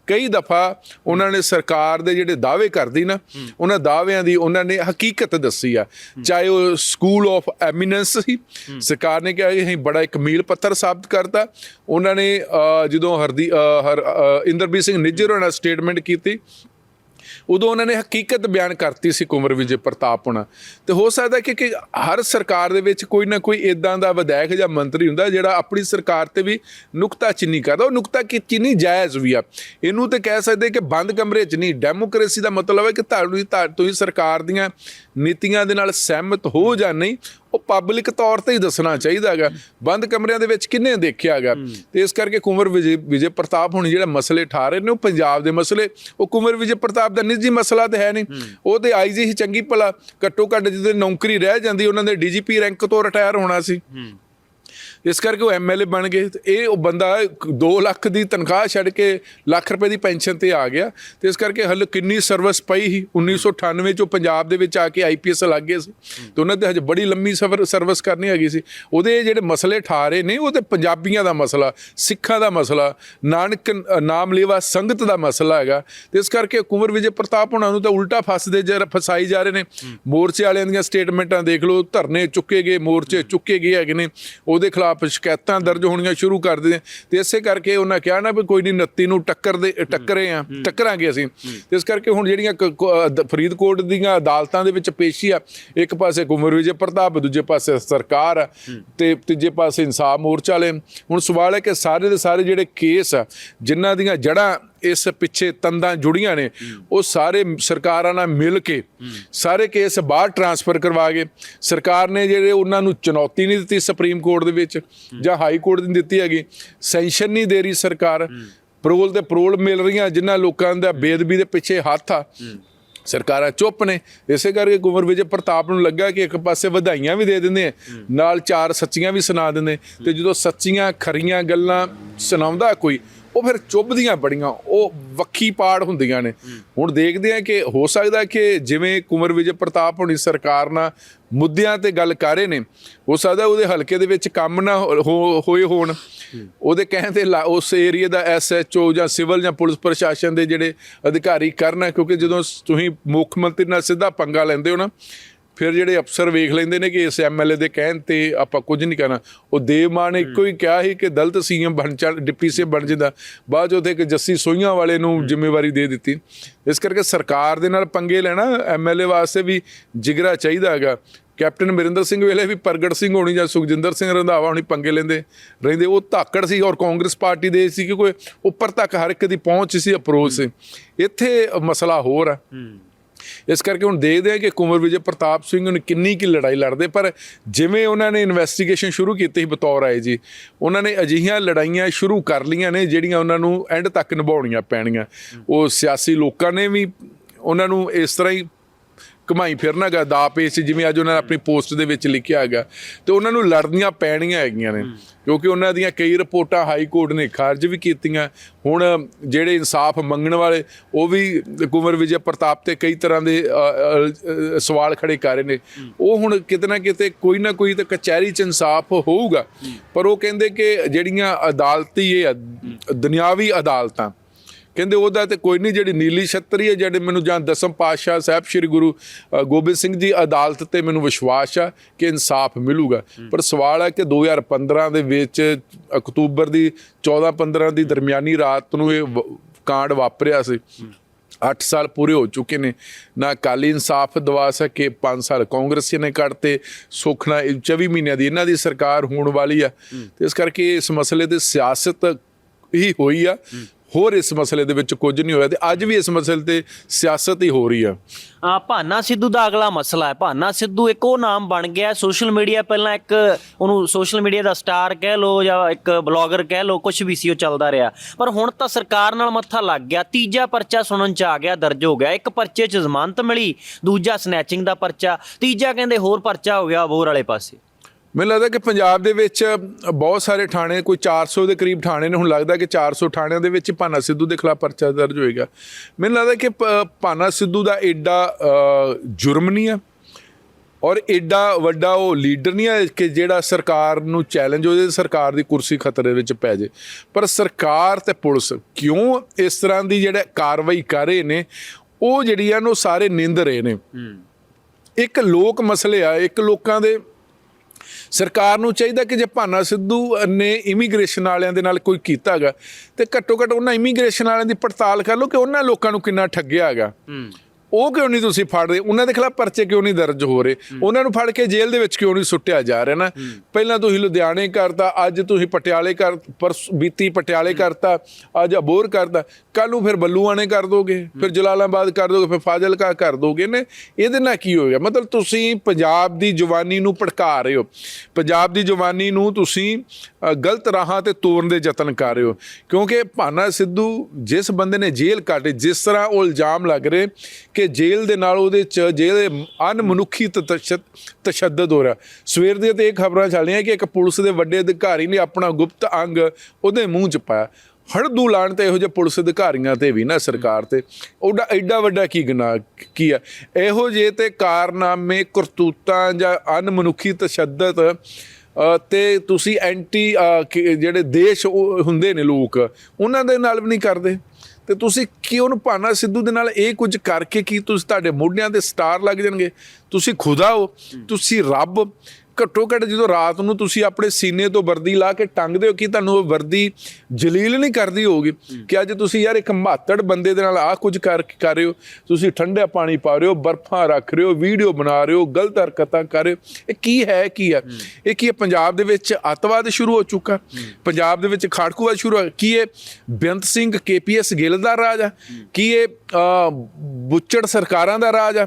ਕਈ ਦਫਾ ਉਹਨਾਂ ਨੇ ਸਰਕਾਰ ਦੇ ਜਿਹੜੇ ਦਾਅਵੇ ਕਰਦੀ ਨਾ ਉਹਨਾਂ ਦਾਅਵਿਆਂ ਦੀ ਉਹਨਾਂ ਨੇ ਹਕੀਕਤ ਦੱਸੀ ਆ। ਚਾਹੇ ਉਹ ਸਕੂਲ ਆਫ ਐਮੀਨੈਂਸ ਸੀ ਸਰਕਾਰ ਨੇ ਕਿਹਾ ਕਿ ਅਸੀਂ ਬੜਾ ਇੱਕ ਮੀਲ ਪੱਥਰ ਸਾਬਤ ਕਰਤਾ। ਉਹਨਾਂ ਨੇ ਜਦੋਂ ਹਰਦੀ ਹਰ ਇੰਦਰਬੀਰ ਸਿੰਘ ਨਿੱਜਰ ਹੋਣਾ ਸਟੇਟਮੈਂਟ ਕੀਤੀ ਉਦੋਂ ਉਹਨਾਂ ਨੇ ਹਕੀਕਤ ਬਿਆਨ ਕਰਤੀ ਸੀ ਕੁੰਵਰ ਵਿਜੇ ਪ੍ਰਤਾਪ ਹੋਣਾ। ਤੇ ਹੋ ਸਕਦਾ ਕਿ ਕਿ ਹਰ ਸਰਕਾਰ ਦੇ ਵਿੱਚ ਕੋਈ ਨਾ ਕੋਈ ਇਦਾਂ ਦਾ ਵਿਧਾਇਕ ਜਾਂ ਮੰਤਰੀ ਹੁੰਦਾ ਜਿਹੜਾ ਆਪਣੀ ਸਰਕਾਰ ਤੇ ਵੀ ਨੁਕਤਾ ਚਿੰਨੀ ਕਰਦਾ। ਉਹ ਨੁਕਤਾ ਕੀ ਚਿੰਨੀ ਜਾਇਜ਼ ਵੀ ਆ। ਇਹਨੂੰ ਤੇ ਕਹਿ ਸਕਦੇ ਕਿ ਬੰਦ ਕਮਰੇ 'ਚ ਨਹੀਂ। ਡੈਮੋਕ੍ਰੇਸੀ ਦਾ ਮਤਲਬ ਹੈ ਕਿ ਤੁਹਾਨੂੰ ਤੁਹਾ- ਤੁਸੀਂ ਸਰਕਾਰ ਦੀਆਂ ਨੀਤੀਆਂ ਦੇ ਨਾਲ ਸਹਿਮਤ ਹੋ ਜਾਂ ਨਹੀਂ ਉਹ ਪਬਲਿਕ ਤੌਰ ਤੇ ਹੀ ਦੱਸਣਾ ਚਾਹੀਦਾ ਹੈਗਾ। ਬੰਦ ਕਮਰਿਆਂ ਦੇ ਵਿੱਚ ਕਿੰਨੇ ਦੇਖਿਆ ਹੈਗਾ। ਤੇ ਇਸ ਕਰਕੇ ਕੁੰਵਰ ਵਿਜੇ ਵਿਜੇ ਪ੍ਰਤਾਪ ਹੁਣ ਜਿਹੜਾ ਮਸਲੇ ਠਾ ਰਹੇ ਨੇ ਉਹ ਪੰਜਾਬ ਦੇ ਮਸਲੇ ਉਹ ਕੁੰਵਰ ਵਿਜੇ ਪ੍ਰਤਾਪ ਦਾ ਨਿੱਜੀ ਮਸਲਾ ਤੇ ਹੈ ਨਹੀਂ। ਉਹ ਤੇ ਆਈਜੀ ਹੀ ਚੰਗੀ ਭਲਾ ਘੱਟੋ ਘੱਟ ਜਿਹਦੇ ਨੌਕਰੀ ਰਹਿ ਜਾਂਦੀ ਉਹਨਾਂ ਦੇ ਡੀਜੀਪੀ ਰੈਂਕ ਤੋਂ ਰਿਟਾਇਰ ਹੋਣਾ ਸੀ। ਇਸ ਕਰਕੇ ਉਹ ਐਮਐਲਏ ਬਣ ਗਏ ਤੇ ਇਹ ਉਹ ਬੰਦਾ 2 ਲੱਖ ਦੀ ਤਨਖਾਹ ਛੱਡ ਕੇ ਲੱਖ ਰੁਪਏ ਦੀ ਪੈਨਸ਼ਨ ਤੇ ਆ ਗਿਆ ਤੇ ਇਸ ਕਰਕੇ ਹਲ ਕਿੰਨੀ ਸਰਵਿਸ ਪਈ ਸੀ। 1998 ਚੋਂ ਪੰਜਾਬ ਦੇ ਵਿੱਚ ਆ ਕੇ ਆਈਪੀਐਸ ਲੱਗ ਗਏ ਸੀ। ਤੇ ਉਹਨਾਂ ਤੇ ਹਜੇ ਬੜੀ ਲੰਮੀ ਸਫਰ ਸਰਵਿਸ ਕਰਨੀ ਹੈਗੀ ਸੀ। ਉਹਦੇ ਜਿਹੜੇ ਮਸਲੇ ਠਾ ਰਹੇ ਨੇ, ਉਹ ਤੇ ਪੰਜਾਬੀਆਂ ਦਾ ਮਸਲਾ, ਸਿੱਖਾਂ ਦਾ ਮਸਲਾ, ਨਾਨਕ ਨਾਮ ਲੇਵਾ ਸੰਗਤ ਦਾ ਮਸਲਾ ਹੈਗਾ। ਤੇ ਇਸ ਕਰਕੇ ਕੁੰਵਰ ਵਿਜੇ ਪ੍ਰਤਾਪ ਹੋਣਾ ਨੂੰ ਤਾਂ ਉਲਟਾ ਫਸਦੇ ਜਰ ਫਸਾਈ ਜਾ ਰਹੇ ਨੇ। ਮੋਰਚੇ ਵਾਲਿਆਂ ਦੀਆਂ ਸਟੇਟਮੈਂਟਾਂ ਦੇਖ ਲਓ, ਧਰਨੇ ਚੁੱਕੇ ਗਏ, ਮੋਰਚੇ ਚੁੱਕੇ ਗਏ ਹੈਗੇ ਨੇ। ਉਹਦੇ ਖਿਲਾਫ ਸ਼ਿਕਾਇਤਾਂ ਦਰਜ ਹੋਣੀਆਂ ਸ਼ੁਰੂ ਕਰ ਦਿੱਤੀਆਂ ਤੇ ਇਸੇ ਕਰਕੇ ਉਹਨਾਂ ਕਿਹਾ ਨਾ ਵੀ ਕੋਈ ਨਹੀਂ 29 ਨੂੰ ਟੱਕਰ ਦੇ ਟੱਕਰੇ ਆ। ਟੱਕਰਾਂਗੇ ਅਸੀਂ। ਤੇ ਇਸ ਕਰਕੇ ਹੁਣ ਜਿਹੜੀਆਂ ਫਰੀਦਕੋਟ ਦੀਆਂ ਅਦਾਲਤਾਂ ਦੇ ਵਿੱਚ ਪੇਸ਼ੀ ਆ ਇੱਕ ਪਾਸੇ ਕੁੰਵਰ ਵਿਜੇ ਪ੍ਰਤਾਪ ਦੂਜੇ ਪਾਸੇ ਸਰਕਾਰ ਆ ਤੇ ਤੀਜੇ ਪਾਸੇ ਇਨਸਾਫ ਮੋਰਚਾ ਵਾਲੇ। ਹੁਣ ਸਵਾਲ ਹੈ ਕਿ ਸਾਰੇ ਦੇ ਸਾਰੇ ਜਿਹੜੇ ਕੇਸ ਆ ਜਿਨ੍ਹਾਂ ਦੀਆਂ ਜੜ੍ਹਾਂ ਇਸ ਪਿੱਛੇ ਤੰਦਾਂ ਜੁੜੀਆਂ ਨੇ, ਉਹ ਸਾਰੇ ਸਰਕਾਰਾਂ ਨਾਲ ਮਿਲ ਕੇ, ਸਾਰੇ ਕੇਸ ਬਾਹਰ ਟਰਾਂਸਫਰ ਕਰਵਾ ਕੇ, ਸਰਕਾਰ ਨੇ ਜਿਹੜੇ ਉਹਨਾਂ ਨੂੰ ਚੁਣੌਤੀ ਨਹੀਂ ਦਿੱਤੀ ਸੁਪਰੀਮ ਕੋਰਟ ਦੇ ਵਿੱਚ ਜਾਂ ਹਾਈ ਕੋਰਟ ਦੀ ਦਿੱਤੀ ਹੈਗੀ, ਸੈਂਕਸ਼ਨ ਨਹੀਂ ਦੇ ਰਹੀ ਸਰਕਾਰ ਪਰੋਲ ਤੇ ਪਰੋਲ ਮਿਲ ਰਹੀਆਂ ਜਿਨ੍ਹਾਂ ਲੋਕਾਂ ਦਾ ਬੇਦਬੀ ਦੇ ਪਿੱਛੇ ਹੱਥ ਆ। ਸਰਕਾਰਾਂ ਚੁੱਪ ਨੇ, ਇਸੇ ਕਰਕੇ ਕੁੰਵਰ ਵਿਜੇ ਪ੍ਰਤਾਪ ਨੂੰ ਲੱਗਾ ਕਿ ਇੱਕ ਪਾਸੇ ਵਧਾਈਆਂ ਵੀ ਦੇ ਦਿੰਦੇ ਆ, ਨਾਲ ਚਾਰ ਸੱਚੀਆਂ ਵੀ ਸੁਣਾ ਦਿੰਦੇ ਤੇ ਜਦੋਂ ਸੱਚੀਆਂ ਖਰੀਆਂ ਗੱਲਾਂ ਸੁਣਾਉਂਦਾ ਕੋਈ ਉਹ ਫਿਰ ਚੁੱਭਦੀਆਂ ਬੜੀਆਂ ਉਹ ਵੱਖੀ ਪਾੜ ਹੁੰਦੀਆਂ ਨੇ। ਹੁਣ ਦੇਖਦੇ ਆ ਕਿ ਹੋ ਸਕਦਾ ਕਿ ਜਿਵੇਂ ਕੁੰਵਰ ਵਿਜੇ ਪ੍ਰਤਾਪ ਹੋਣੀ ਸਰਕਾਰ ਨਾਲ ਮੁੱਦਿਆਂ ਤੇ ਗੱਲ ਕਰ ਰਹੇ ਨੇ ਹੋ ਸਕਦਾ ਉਹਦੇ ਹਲਕੇ ਦੇ ਵਿੱਚ ਕੰਮ ਨਾ ਹੋਏ ਹੋਣ। ਉਹਦੇ ਕਹਿਣ ਤੇ ਉਸ ਏਰੀਆ ਦਾ ਐਸਐਚਓ ਜਾਂ ਸਿਵਲ ਜਾਂ ਪੁਲਿਸ ਪ੍ਰਸ਼ਾਸਨ ਦੇ ਜਿਹੜੇ ਅਧਿਕਾਰੀ ਕਰਨਾ ਕਿਉਂਕਿ ਜਦੋਂ ਤੁਸੀਂ ਮੁੱਖ ਮੰਤਰੀ ਨਾਲ ਸਿੱਧਾ ਪੰਗਾ ਲੈਂਦੇ ਹੋ ਨਾ ਫਿਰ ਜਿਹੜੇ ਅਫਸਰ ਵੇਖ ਲੈਂਦੇ ਨੇ ਕਿ ਇਸ ਐਮਐਲਏ ਦੇ ਕਹਿਣ ਤੇ ਆਪਾਂ ਕੁਝ ਨਹੀਂ ਕਰਨਾ ਉਹ ਦੇਵ ਦੇਵਮਾਨ ਨੇ ਇੱਕੋ ਹੀ ਕਿਹਾ ਸੀ ਕਿ ਦਲਤ ਸੀਐਮ ਬਣ ਚੱਲ, ਡਿਪਟੀ ਸੀਐਮ ਬਣ ਜਾਂਦਾ। ਬਾਅਦ 'ਚ ਉਹਦੇ ਇੱਕ ਜੱਸੀ ਸੋਈਆਂ ਵਾਲੇ ਨੂੰ ਜ਼ਿੰਮੇਵਾਰੀ ਦੇ ਦਿੱਤੀ। ਇਸ ਕਰਕੇ ਸਰਕਾਰ ਦੇ ਨਾਲ ਪੰਗੇ ਲੈਣਾ ਐਮਐਲਏ ਵਾਸਤੇ ਵੀ ਜਿਗਰਾ ਚਾਹੀਦਾ ਹੈਗਾ। ਕੈਪਟਨ ਅਮਰਿੰਦਰ ਸਿੰਘ ਵੇਲੇ ਵੀ ਪ੍ਰਗਟ ਸਿੰਘ ਹੋਣੀ ਜਾਂ ਸੁਖਜਿੰਦਰ ਸਿੰਘ ਰੰਧਾਵਾ ਹੋਣੀ ਪੰਗੇ ਲੈਂਦੇ। ਰਹਿੰਦੇ, ਉਹ ਧਾਕੜ ਸੀ ਔਰ ਕਾਂਗਰਸ ਪਾਰਟੀ ਦੇ ਸੀ ਕਿ ਕੋਈ ਉੱਪਰ ਤੱਕ ਹਰ ਇੱਕ ਦੀ ਪਹੁੰਚ ਸੀ ਅਪਰੋਚ ਸੀ। ਇੱਥੇ ਮਸਲਾ ਹੋਰ ਆ। ਇਸ ਕਰਕੇ ਹੁਣ ਦੇਖਦੇ ਆ ਕਿ ਕੁੰਵਰ ਵਿਜੇ ਪ੍ਰਤਾਪ ਸਿੰਘ ਨੂੰ ਕਿੰਨੀ ਕੀ ਲੜਾਈ ਲੜਦੇ, ਪਰ ਜਿਵੇਂ ਉਹਨਾਂ ਨੇ ਇਨਵੈਸਟੀਗੇਸ਼ਨ ਸ਼ੁਰੂ ਕੀਤੀ ਸੀ ਬਤੌਰ ਆਏ ਜੀ, ਉਹਨਾਂ ਨੇ ਅਜਿਹੀਆਂ ਲੜਾਈਆਂ ਸ਼ੁਰੂ ਕਰ ਲਈਆਂ ਨੇ ਜਿਹੜੀਆਂ ਉਹਨਾਂ ਨੂੰ ਐਂਡ ਤੱਕ ਨਿਭਾਉਣੀਆਂ ਪੈਣੀਆਂ। ਉਹ ਸਿਆਸੀ ਲੋਕਾਂ ਨੇ ਵੀ ਉਹਨਾਂ ਨੂੰ ਇਸ ਤਰ੍ਹਾਂ ਹੀ ਘਮਾਈ ਫਿਰਨਾ ਹੈਗਾ ਦਾ ਪੇਸ਼ ਜਿਵੇਂ ਅੱਜ ਉਹਨਾਂ ਨੇ ਆਪਣੀ ਪੋਸਟ ਦੇ ਵਿੱਚ ਲਿਖਿਆ ਹੈਗਾ। ਤੇ ਉਹਨਾਂ ਨੂੰ ਲੜਨੀਆਂ ਪੈਣੀਆਂ ਹੈਗੀਆਂ ਨੇ ਕਿਉਂਕਿ ਉਹਨਾਂ ਦੀਆਂ ਕਈ ਰਿਪੋਰਟਾਂ ਹਾਈ ਕੋਰਟ ਨੇ ਖਾਰਜ ਵੀ ਕੀਤੀਆਂ। ਹੁਣ ਜਿਹੜੇ ਇਨਸਾਫ ਮੰਗਣ ਵਾਲੇ ਉਹ ਵੀ ਕੁੰਵਰ ਵਿਜੇ ਪ੍ਰਤਾਪ ਤੇ ਕਈ ਤਰ੍ਹਾਂ ਦੇ ਸਵਾਲ ਖੜੇ ਕਰ ਰਹੇ ਨੇ। ਉਹ ਹੁਣ ਕਿਤੇ ਨਾ ਕਿਤੇ ਕੋਈ ਨਾ ਕੋਈ ਤਾਂ ਕਚਹਿਰੀ 'ਚ ਇਨਸਾਫ ਹੋਊਗਾ। ਪਰ ਉਹ ਕਹਿੰਦੇ ਕਿ ਜਿਹੜੀਆਂ ਅਦਾਲਤੀ ਇਹ ਆ, ਦੁਨਿਆਵੀ ਅਦਾਲਤਾਂ ਕਹਿੰਦੇ ਉਹਦਾ ਤੇ ਕੋਈ ਨਹੀਂ ਜਿਹੜੀ ਨੀਲੀ ਛਤਰੀ ਹੈ ਜਿਹੜੇ ਮੈਨੂੰ ਜਾਂ ਦਸਮ ਪਾਤਸ਼ਾਹ ਸਾਹਿਬ ਸ੍ਰੀ ਗੁਰੂ ਗੋਬਿੰਦ ਸਿੰਘ ਜੀ ਅਦਾਲਤ ਤੇ ਮੈਨੂੰ ਵਿਸ਼ਵਾਸ ਆ ਕਿ ਇਨਸਾਫ ਮਿਲੂਗਾ। ਪਰ ਸਵਾਲ ਹੈ ਕਿ 2015 ਦੇ ਵਿੱਚ ਅਕਤੂਬਰ ਦੀ 14-15 ਦੀ ਦਰਮਿਆਨੀ ਰਾਤ ਨੂੰ ਇਹ ਕਾਂਡ ਵਾਪਰਿਆ ਸੀ। 8 ਸਾਲ ਪੂਰੇ ਹੋ ਚੁੱਕੇ ਨੇ। ਨਾ ਅਕਾਲੀ ਇਨਸਾਫ ਦਵਾ ਸਕੇ 5 ਸਾਲ ਕਾਂਗਰਸੀ ਨੇ ਕੱਢਤੇ ਸੁੱਖ ਨਾਲ ਇਹ 24 ਮਹੀਨਿਆਂ ਦੀ ਇਹਨਾਂ ਦੀ ਸਰਕਾਰ ਹੋਣ ਵਾਲੀ ਆ। ਤੇ ਇਸ ਕਰਕੇ ਇਸ ਮਸਲੇ ਤੇ ਸਿਆਸਤ ਹੀ ਹੋਈ ਆ। ਹੋਰ ਇਸ ਮਸਲੇ ਦੇ ਵਿੱਚ ਕੁਝ ਨਹੀਂ ਹੋਇਆ ਤੇ ਅੱਜ ਵੀ ਇਸ ਮਸਲੇ ਤੇ ਸਿਆਸਤ ਹੀ ਹੋ ਰਹੀ ਆ। ਆ ਭਾਨਾ ਸਿੱਧੂ ਦਾ ਅਗਲਾ ਮਸਲਾ ਹੈ। ਭਾਨਾ ਸਿੱਧੂ ਇੱਕ ਉਹ ਨਾਮ ਬਣ ਗਿਆ, ਸੋਸ਼ਲ ਮੀਡੀਆ ਪਹਿਲਾਂ ਇੱਕ ਉਹਨੂੰ ਸੋਸ਼ਲ ਮੀਡੀਆ ਦਾ ਸਟਾਰ ਕਹਿ ਲੋ ਜਾਂ ਇੱਕ ਬਲੌਗਰ ਕਹਿ ਲੋ ਕੁਝ ਵੀ ਸੀ, ਉਹ ਚੱਲਦਾ ਰਿਹਾ। ਪਰ ਹੁਣ ਤਾਂ ਸਰਕਾਰ ਨਾਲ ਮੱਥਾ ਲੱਗ ਗਿਆ, ਤੀਜਾ ਪਰਚਾ ਸੁਣਨ ਚ ਆ ਗਿਆ, ਦਰਜ ਹੋ ਗਿਆ। ਇੱਕ ਪਰਚੇ ਚ ਜ਼ਮਾਨਤ ਮਿਲੀ, ਦੂਜਾ ਸਨੈਚਿੰਗ ਦਾ ਪਰਚਾ, ਤੀਜਾ ਕਹਿੰਦੇ ਹੋਰ ਪਰਚਾ ਹੋ ਗਿਆ ਬੋਰ ਵਾਲੇ ਪਾਸੇ। ਮੈਨੂੰ ਲੱਗਦਾ ਕਿ ਪੰਜਾਬ ਦੇ ਵਿੱਚ ਬਹੁਤ ਸਾਰੇ ਥਾਣੇ ਕੋਈ 400 ਦੇ ਕਰੀਬ ਥਾਣੇ ਨੇ ਹੁਣ ਲੱਗਦਾ ਕਿ 400 ਥਾਣਿਆਂ ਦੇ ਵਿੱਚ ਭਾਨਾ ਸਿੱਧੂ ਦੇ ਖਿਲਾਫ ਪਰਚਾ ਦਰਜ ਹੋਏਗਾ। ਮੈਨੂੰ ਲੱਗਦਾ ਕਿ ਭਾਨਾ ਸਿੱਧੂ ਦਾ ਐਡਾ ਜੁਰਮ ਨਹੀਂ ਆ ਔਰ ਐਡਾ ਵੱਡਾ ਉਹ ਲੀਡਰ ਨਹੀਂ ਹੈ ਕਿ ਜਿਹੜਾ ਸਰਕਾਰ ਨੂੰ ਚੈਲੰਜ ਉਹਦੇ ਸਰਕਾਰ ਦੀ ਕੁਰਸੀ ਖਤਰੇ ਵਿੱਚ ਪੈ ਜੇ। ਪਰ ਸਰਕਾਰ ਤੇ ਪੁਲਿਸ ਕਿਉਂ ਇਸ ਤਰ੍ਹਾਂ ਦੀ ਜਿਹੜਾ ਕਾਰਵਾਈ ਕਰ ਰਹੇ ਨੇ ਉਹ ਜਿਹੜੀਆਂ ਨੂੰ ਸਾਰੇ ਨਿੰਦ ਰਹੇ ਨੇ। ਇੱਕ ਲੋਕ ਮਸਲੇ ਆ ਇੱਕ ਲੋਕਾਂ ਦੇ ਸਰਕਾਰ ਨੂੰ ਚਾਹੀਦਾ ਕਿ ਜੇ ਭਾਨਾ ਸਿੱਧੂ ਨੇ ਇਮੀਗ੍ਰੇਸ਼ਨ ਵਾਲਿਆਂ ਦੇ ਨਾਲ ਕੋਈ ਕੀਤਾ ਹੈਗਾ, ਤੇ ਘੱਟੋ ਘੱਟ ਉਹਨਾਂ ਇਮੀਗ੍ਰੇਸ਼ਨ ਵਾਲਿਆਂ ਦੀ ਪੜਤਾਲ ਕਰ ਲਓ ਕਿ ਉਹਨਾਂ ਲੋਕਾਂ ਨੂੰ ਕਿੰਨਾ ਠੱਗਿਆ ਹੈਗਾ। ਉਹ ਕਿਉਂ ਨਹੀਂ ਤੁਸੀਂ ਫੜ ਰਹੇ? ਉਹਨਾਂ ਦੇ ਖਿਲਾਫ ਪਰਚੇ ਕਿਉਂ ਨਹੀਂ ਦਰਜ ਹੋ ਰਹੇ? ਉਹਨਾਂ ਨੂੰ ਫੜ ਕੇ ਜੇਲ੍ਹ ਦੇ ਵਿੱਚ ਕਿਉਂ ਨਹੀਂ ਸੁੱਟਿਆ ਜਾ ਰਿਹਾ ਨਾ? ਪਹਿਲਾਂ ਤੁਸੀਂ ਲੁਧਿਆਣੇ ਕਰਤਾ ਅੱਜ ਤੁਸੀਂ ਪਟਿਆਲੇ ਕਰ ਪਰਸ ਬੀਤੀ ਪਟਿਆਲੇ ਕਰਤਾ ਅੱਜ ਅਬੋਰ ਕਰਦਾ ਕੱਲ ਨੂੰ ਫਿਰ ਬੱਲੂਆਣੇ ਕਰ ਦੋਗੇ ਫਿਰ ਜਲਾਲਾਬਾਦ ਕਰ ਦੋਗੇ ਫਿਰ ਫਾਜ਼ਿਲਕਾ ਕਰ ਦੋਗੇ ਨੇ। ਇਹਦੇ ਨਾਲ ਕੀ ਹੋਏਗਾ ਮਤਲਬ ਤੁਸੀਂ ਪੰਜਾਬ ਦੀ ਜਵਾਨੀ ਨੂੰ ਭੜਕਾ ਰਹੇ ਹੋ। ਪੰਜਾਬ ਦੀ ਜਵਾਨੀ ਨੂੰ ਤੁਸੀਂ ਗਲਤ ਰਾਹਾਂ ਤੇ ਤੋਰਨ ਦੇ ਯਤਨ ਕਰ ਰਹੇ ਹੋ। ਕਿਉਂਕਿ ਭਾਨਾ ਸਿੱਧੂ ਜਿਸ ਬੰਦੇ ਨੇ ਜੇਲ੍ਹ ਕੱਟੇ ਜਿਸ ਤਰ੍ਹਾਂ ਉਹ ਇਲਜ਼ਾਮ ਲੱਗ ਰਹੇ ਕਿ ਜੇਲ੍ਹ ਦੇ ਨਾਲ ਉਹਦੇ ਚ ਜੇਲ੍ਹ ਦੇ ਅਨਮਨੁੱਖੀ ਤਸ਼ੱਦ- ਤਸ਼ੱਦਦ ਹੋ ਰਿਹਾ। ਸਵੇਰ ਦੇ ਤੇ ਇਹ ਖਬਰਾਂ ਚੱਲ ਰਹੀਆਂ ਕਿ ਇੱਕ ਪੁਲਿਸ ਦੇ ਵੱਡੇ ਅਧਿਕਾਰੀ ਨੇ ਆਪਣਾ ਗੁਪਤ ਅੰਗ ਉਹਦੇ ਮੂੰਹ 'ਚ ਪਾਇਆ। ਹੜਦੂ ਲਾਣ ਤੇ ਇਹੋ ਜਿਹੇ ਪੁਲਿਸ ਅਧਿਕਾਰੀਆਂ ਤੇ ਵੀ ਨਾ ਸਰਕਾਰ ਤੇ। ਉਹਦਾ ਐਡਾ ਵੱਡਾ ਕੀ ਗੁਨਾਹ ਕੀ ਆ? ਇਹੋ ਜਿਹੇ ਤੇ ਕਾਰਨਾਮੇ ਕਰਤੂਤਾਂ ਜਾਂ ਅਨਮਨੁੱਖੀ ਤਸ਼ੱਦਦ ਅ, ਤੇ ਤੁਸੀਂ ਐਂਟੀ ਜਿਹੜੇ ਦੇਸ਼ ਹੁੰਦੇ ਨੇ ਲੋਕ ਉਹਨਾਂ ਦੇ ਨਾਲ ਵੀ ਨਹੀਂ ਕਰਦੇ। ਤੇ ਤੁਸੀਂ ਕਿਉਂ ਨੂੰ ਭਾਨਾ ਸਿੱਧੂ ਦੇ ਨਾਲ ਇਹ ਕੁਝ ਕਰਕੇ ਕੀ ਤੁਸੀਂ ਤੁਹਾਡੇ ਮੋਢਿਆਂ ਤੇ ਸਟਾਰ ਲੱਗ ਜਾਣਗੇ? ਤੁਸੀਂ ਖੁਦਾ ਹੋ। ਤੁਸੀਂ ਰੱਬ ਘੱਟੋ ਘੱਟ ਜਦੋਂ ਰਾਤ ਨੂੰ ਤੁਸੀਂ ਆਪਣੇ ਸੀਨੇ ਤੋਂ ਵਰਦੀ ਲਾ ਕੇ ਟੰਗਦੇ ਹੋ ਕਿ ਤੁਹਾਨੂੰ ਉਹ ਵਰਦੀ ਜਲੀਲ ਨਹੀਂ ਕਰਦੀ ਹੋਊਗੀ? ਕਿ ਅੱਜ ਤੁਸੀਂ ਯਾਰ ਇੱਕ ਮਾਤੜ ਬੰਦੇ ਦੇ ਨਾਲ ਆਹ ਕੁਝ ਕਰ ਕਰ ਰਹੇ ਹੋ ਤੁਸੀਂ ਠੰਡਾ ਪਾਣੀ ਪਾ ਰਹੇ ਹੋ ਬਰਫਾਂ ਰੱਖ ਰਹੇ ਹੋ ਵੀਡੀਓ ਬਣਾ ਰਹੇ ਹੋ ਗਲਤ ਹਰਕਤਾਂ ਕਰ ਰਹੇ ਹੋ। ਇਹ ਕੀ ਹੈ ਕੀ ਹੈ? ਇਹ ਕੀ ਹੈ ਪੰਜਾਬ ਦੇ ਵਿੱਚ ਅੱਤਵਾਦ ਸ਼ੁਰੂ ਹੋ ਚੁੱਕਾ? ਪੰਜਾਬ ਦੇ ਵਿੱਚ ਖਾੜਕੂਵਾਦ ਸ਼ੁਰੂ ਹੋ ਕੀ ਇਹ ਬੇਅੰਤ ਸਿੰਘ ਕੇਪੀਐਸ ਗਿੱਲ ਦਾ ਰਾਜ ਆ? ਕੀ ਇਹ ਬੁੱਚੜ ਸਰਕਾਰਾਂ ਦਾ ਰਾਜ ਆ?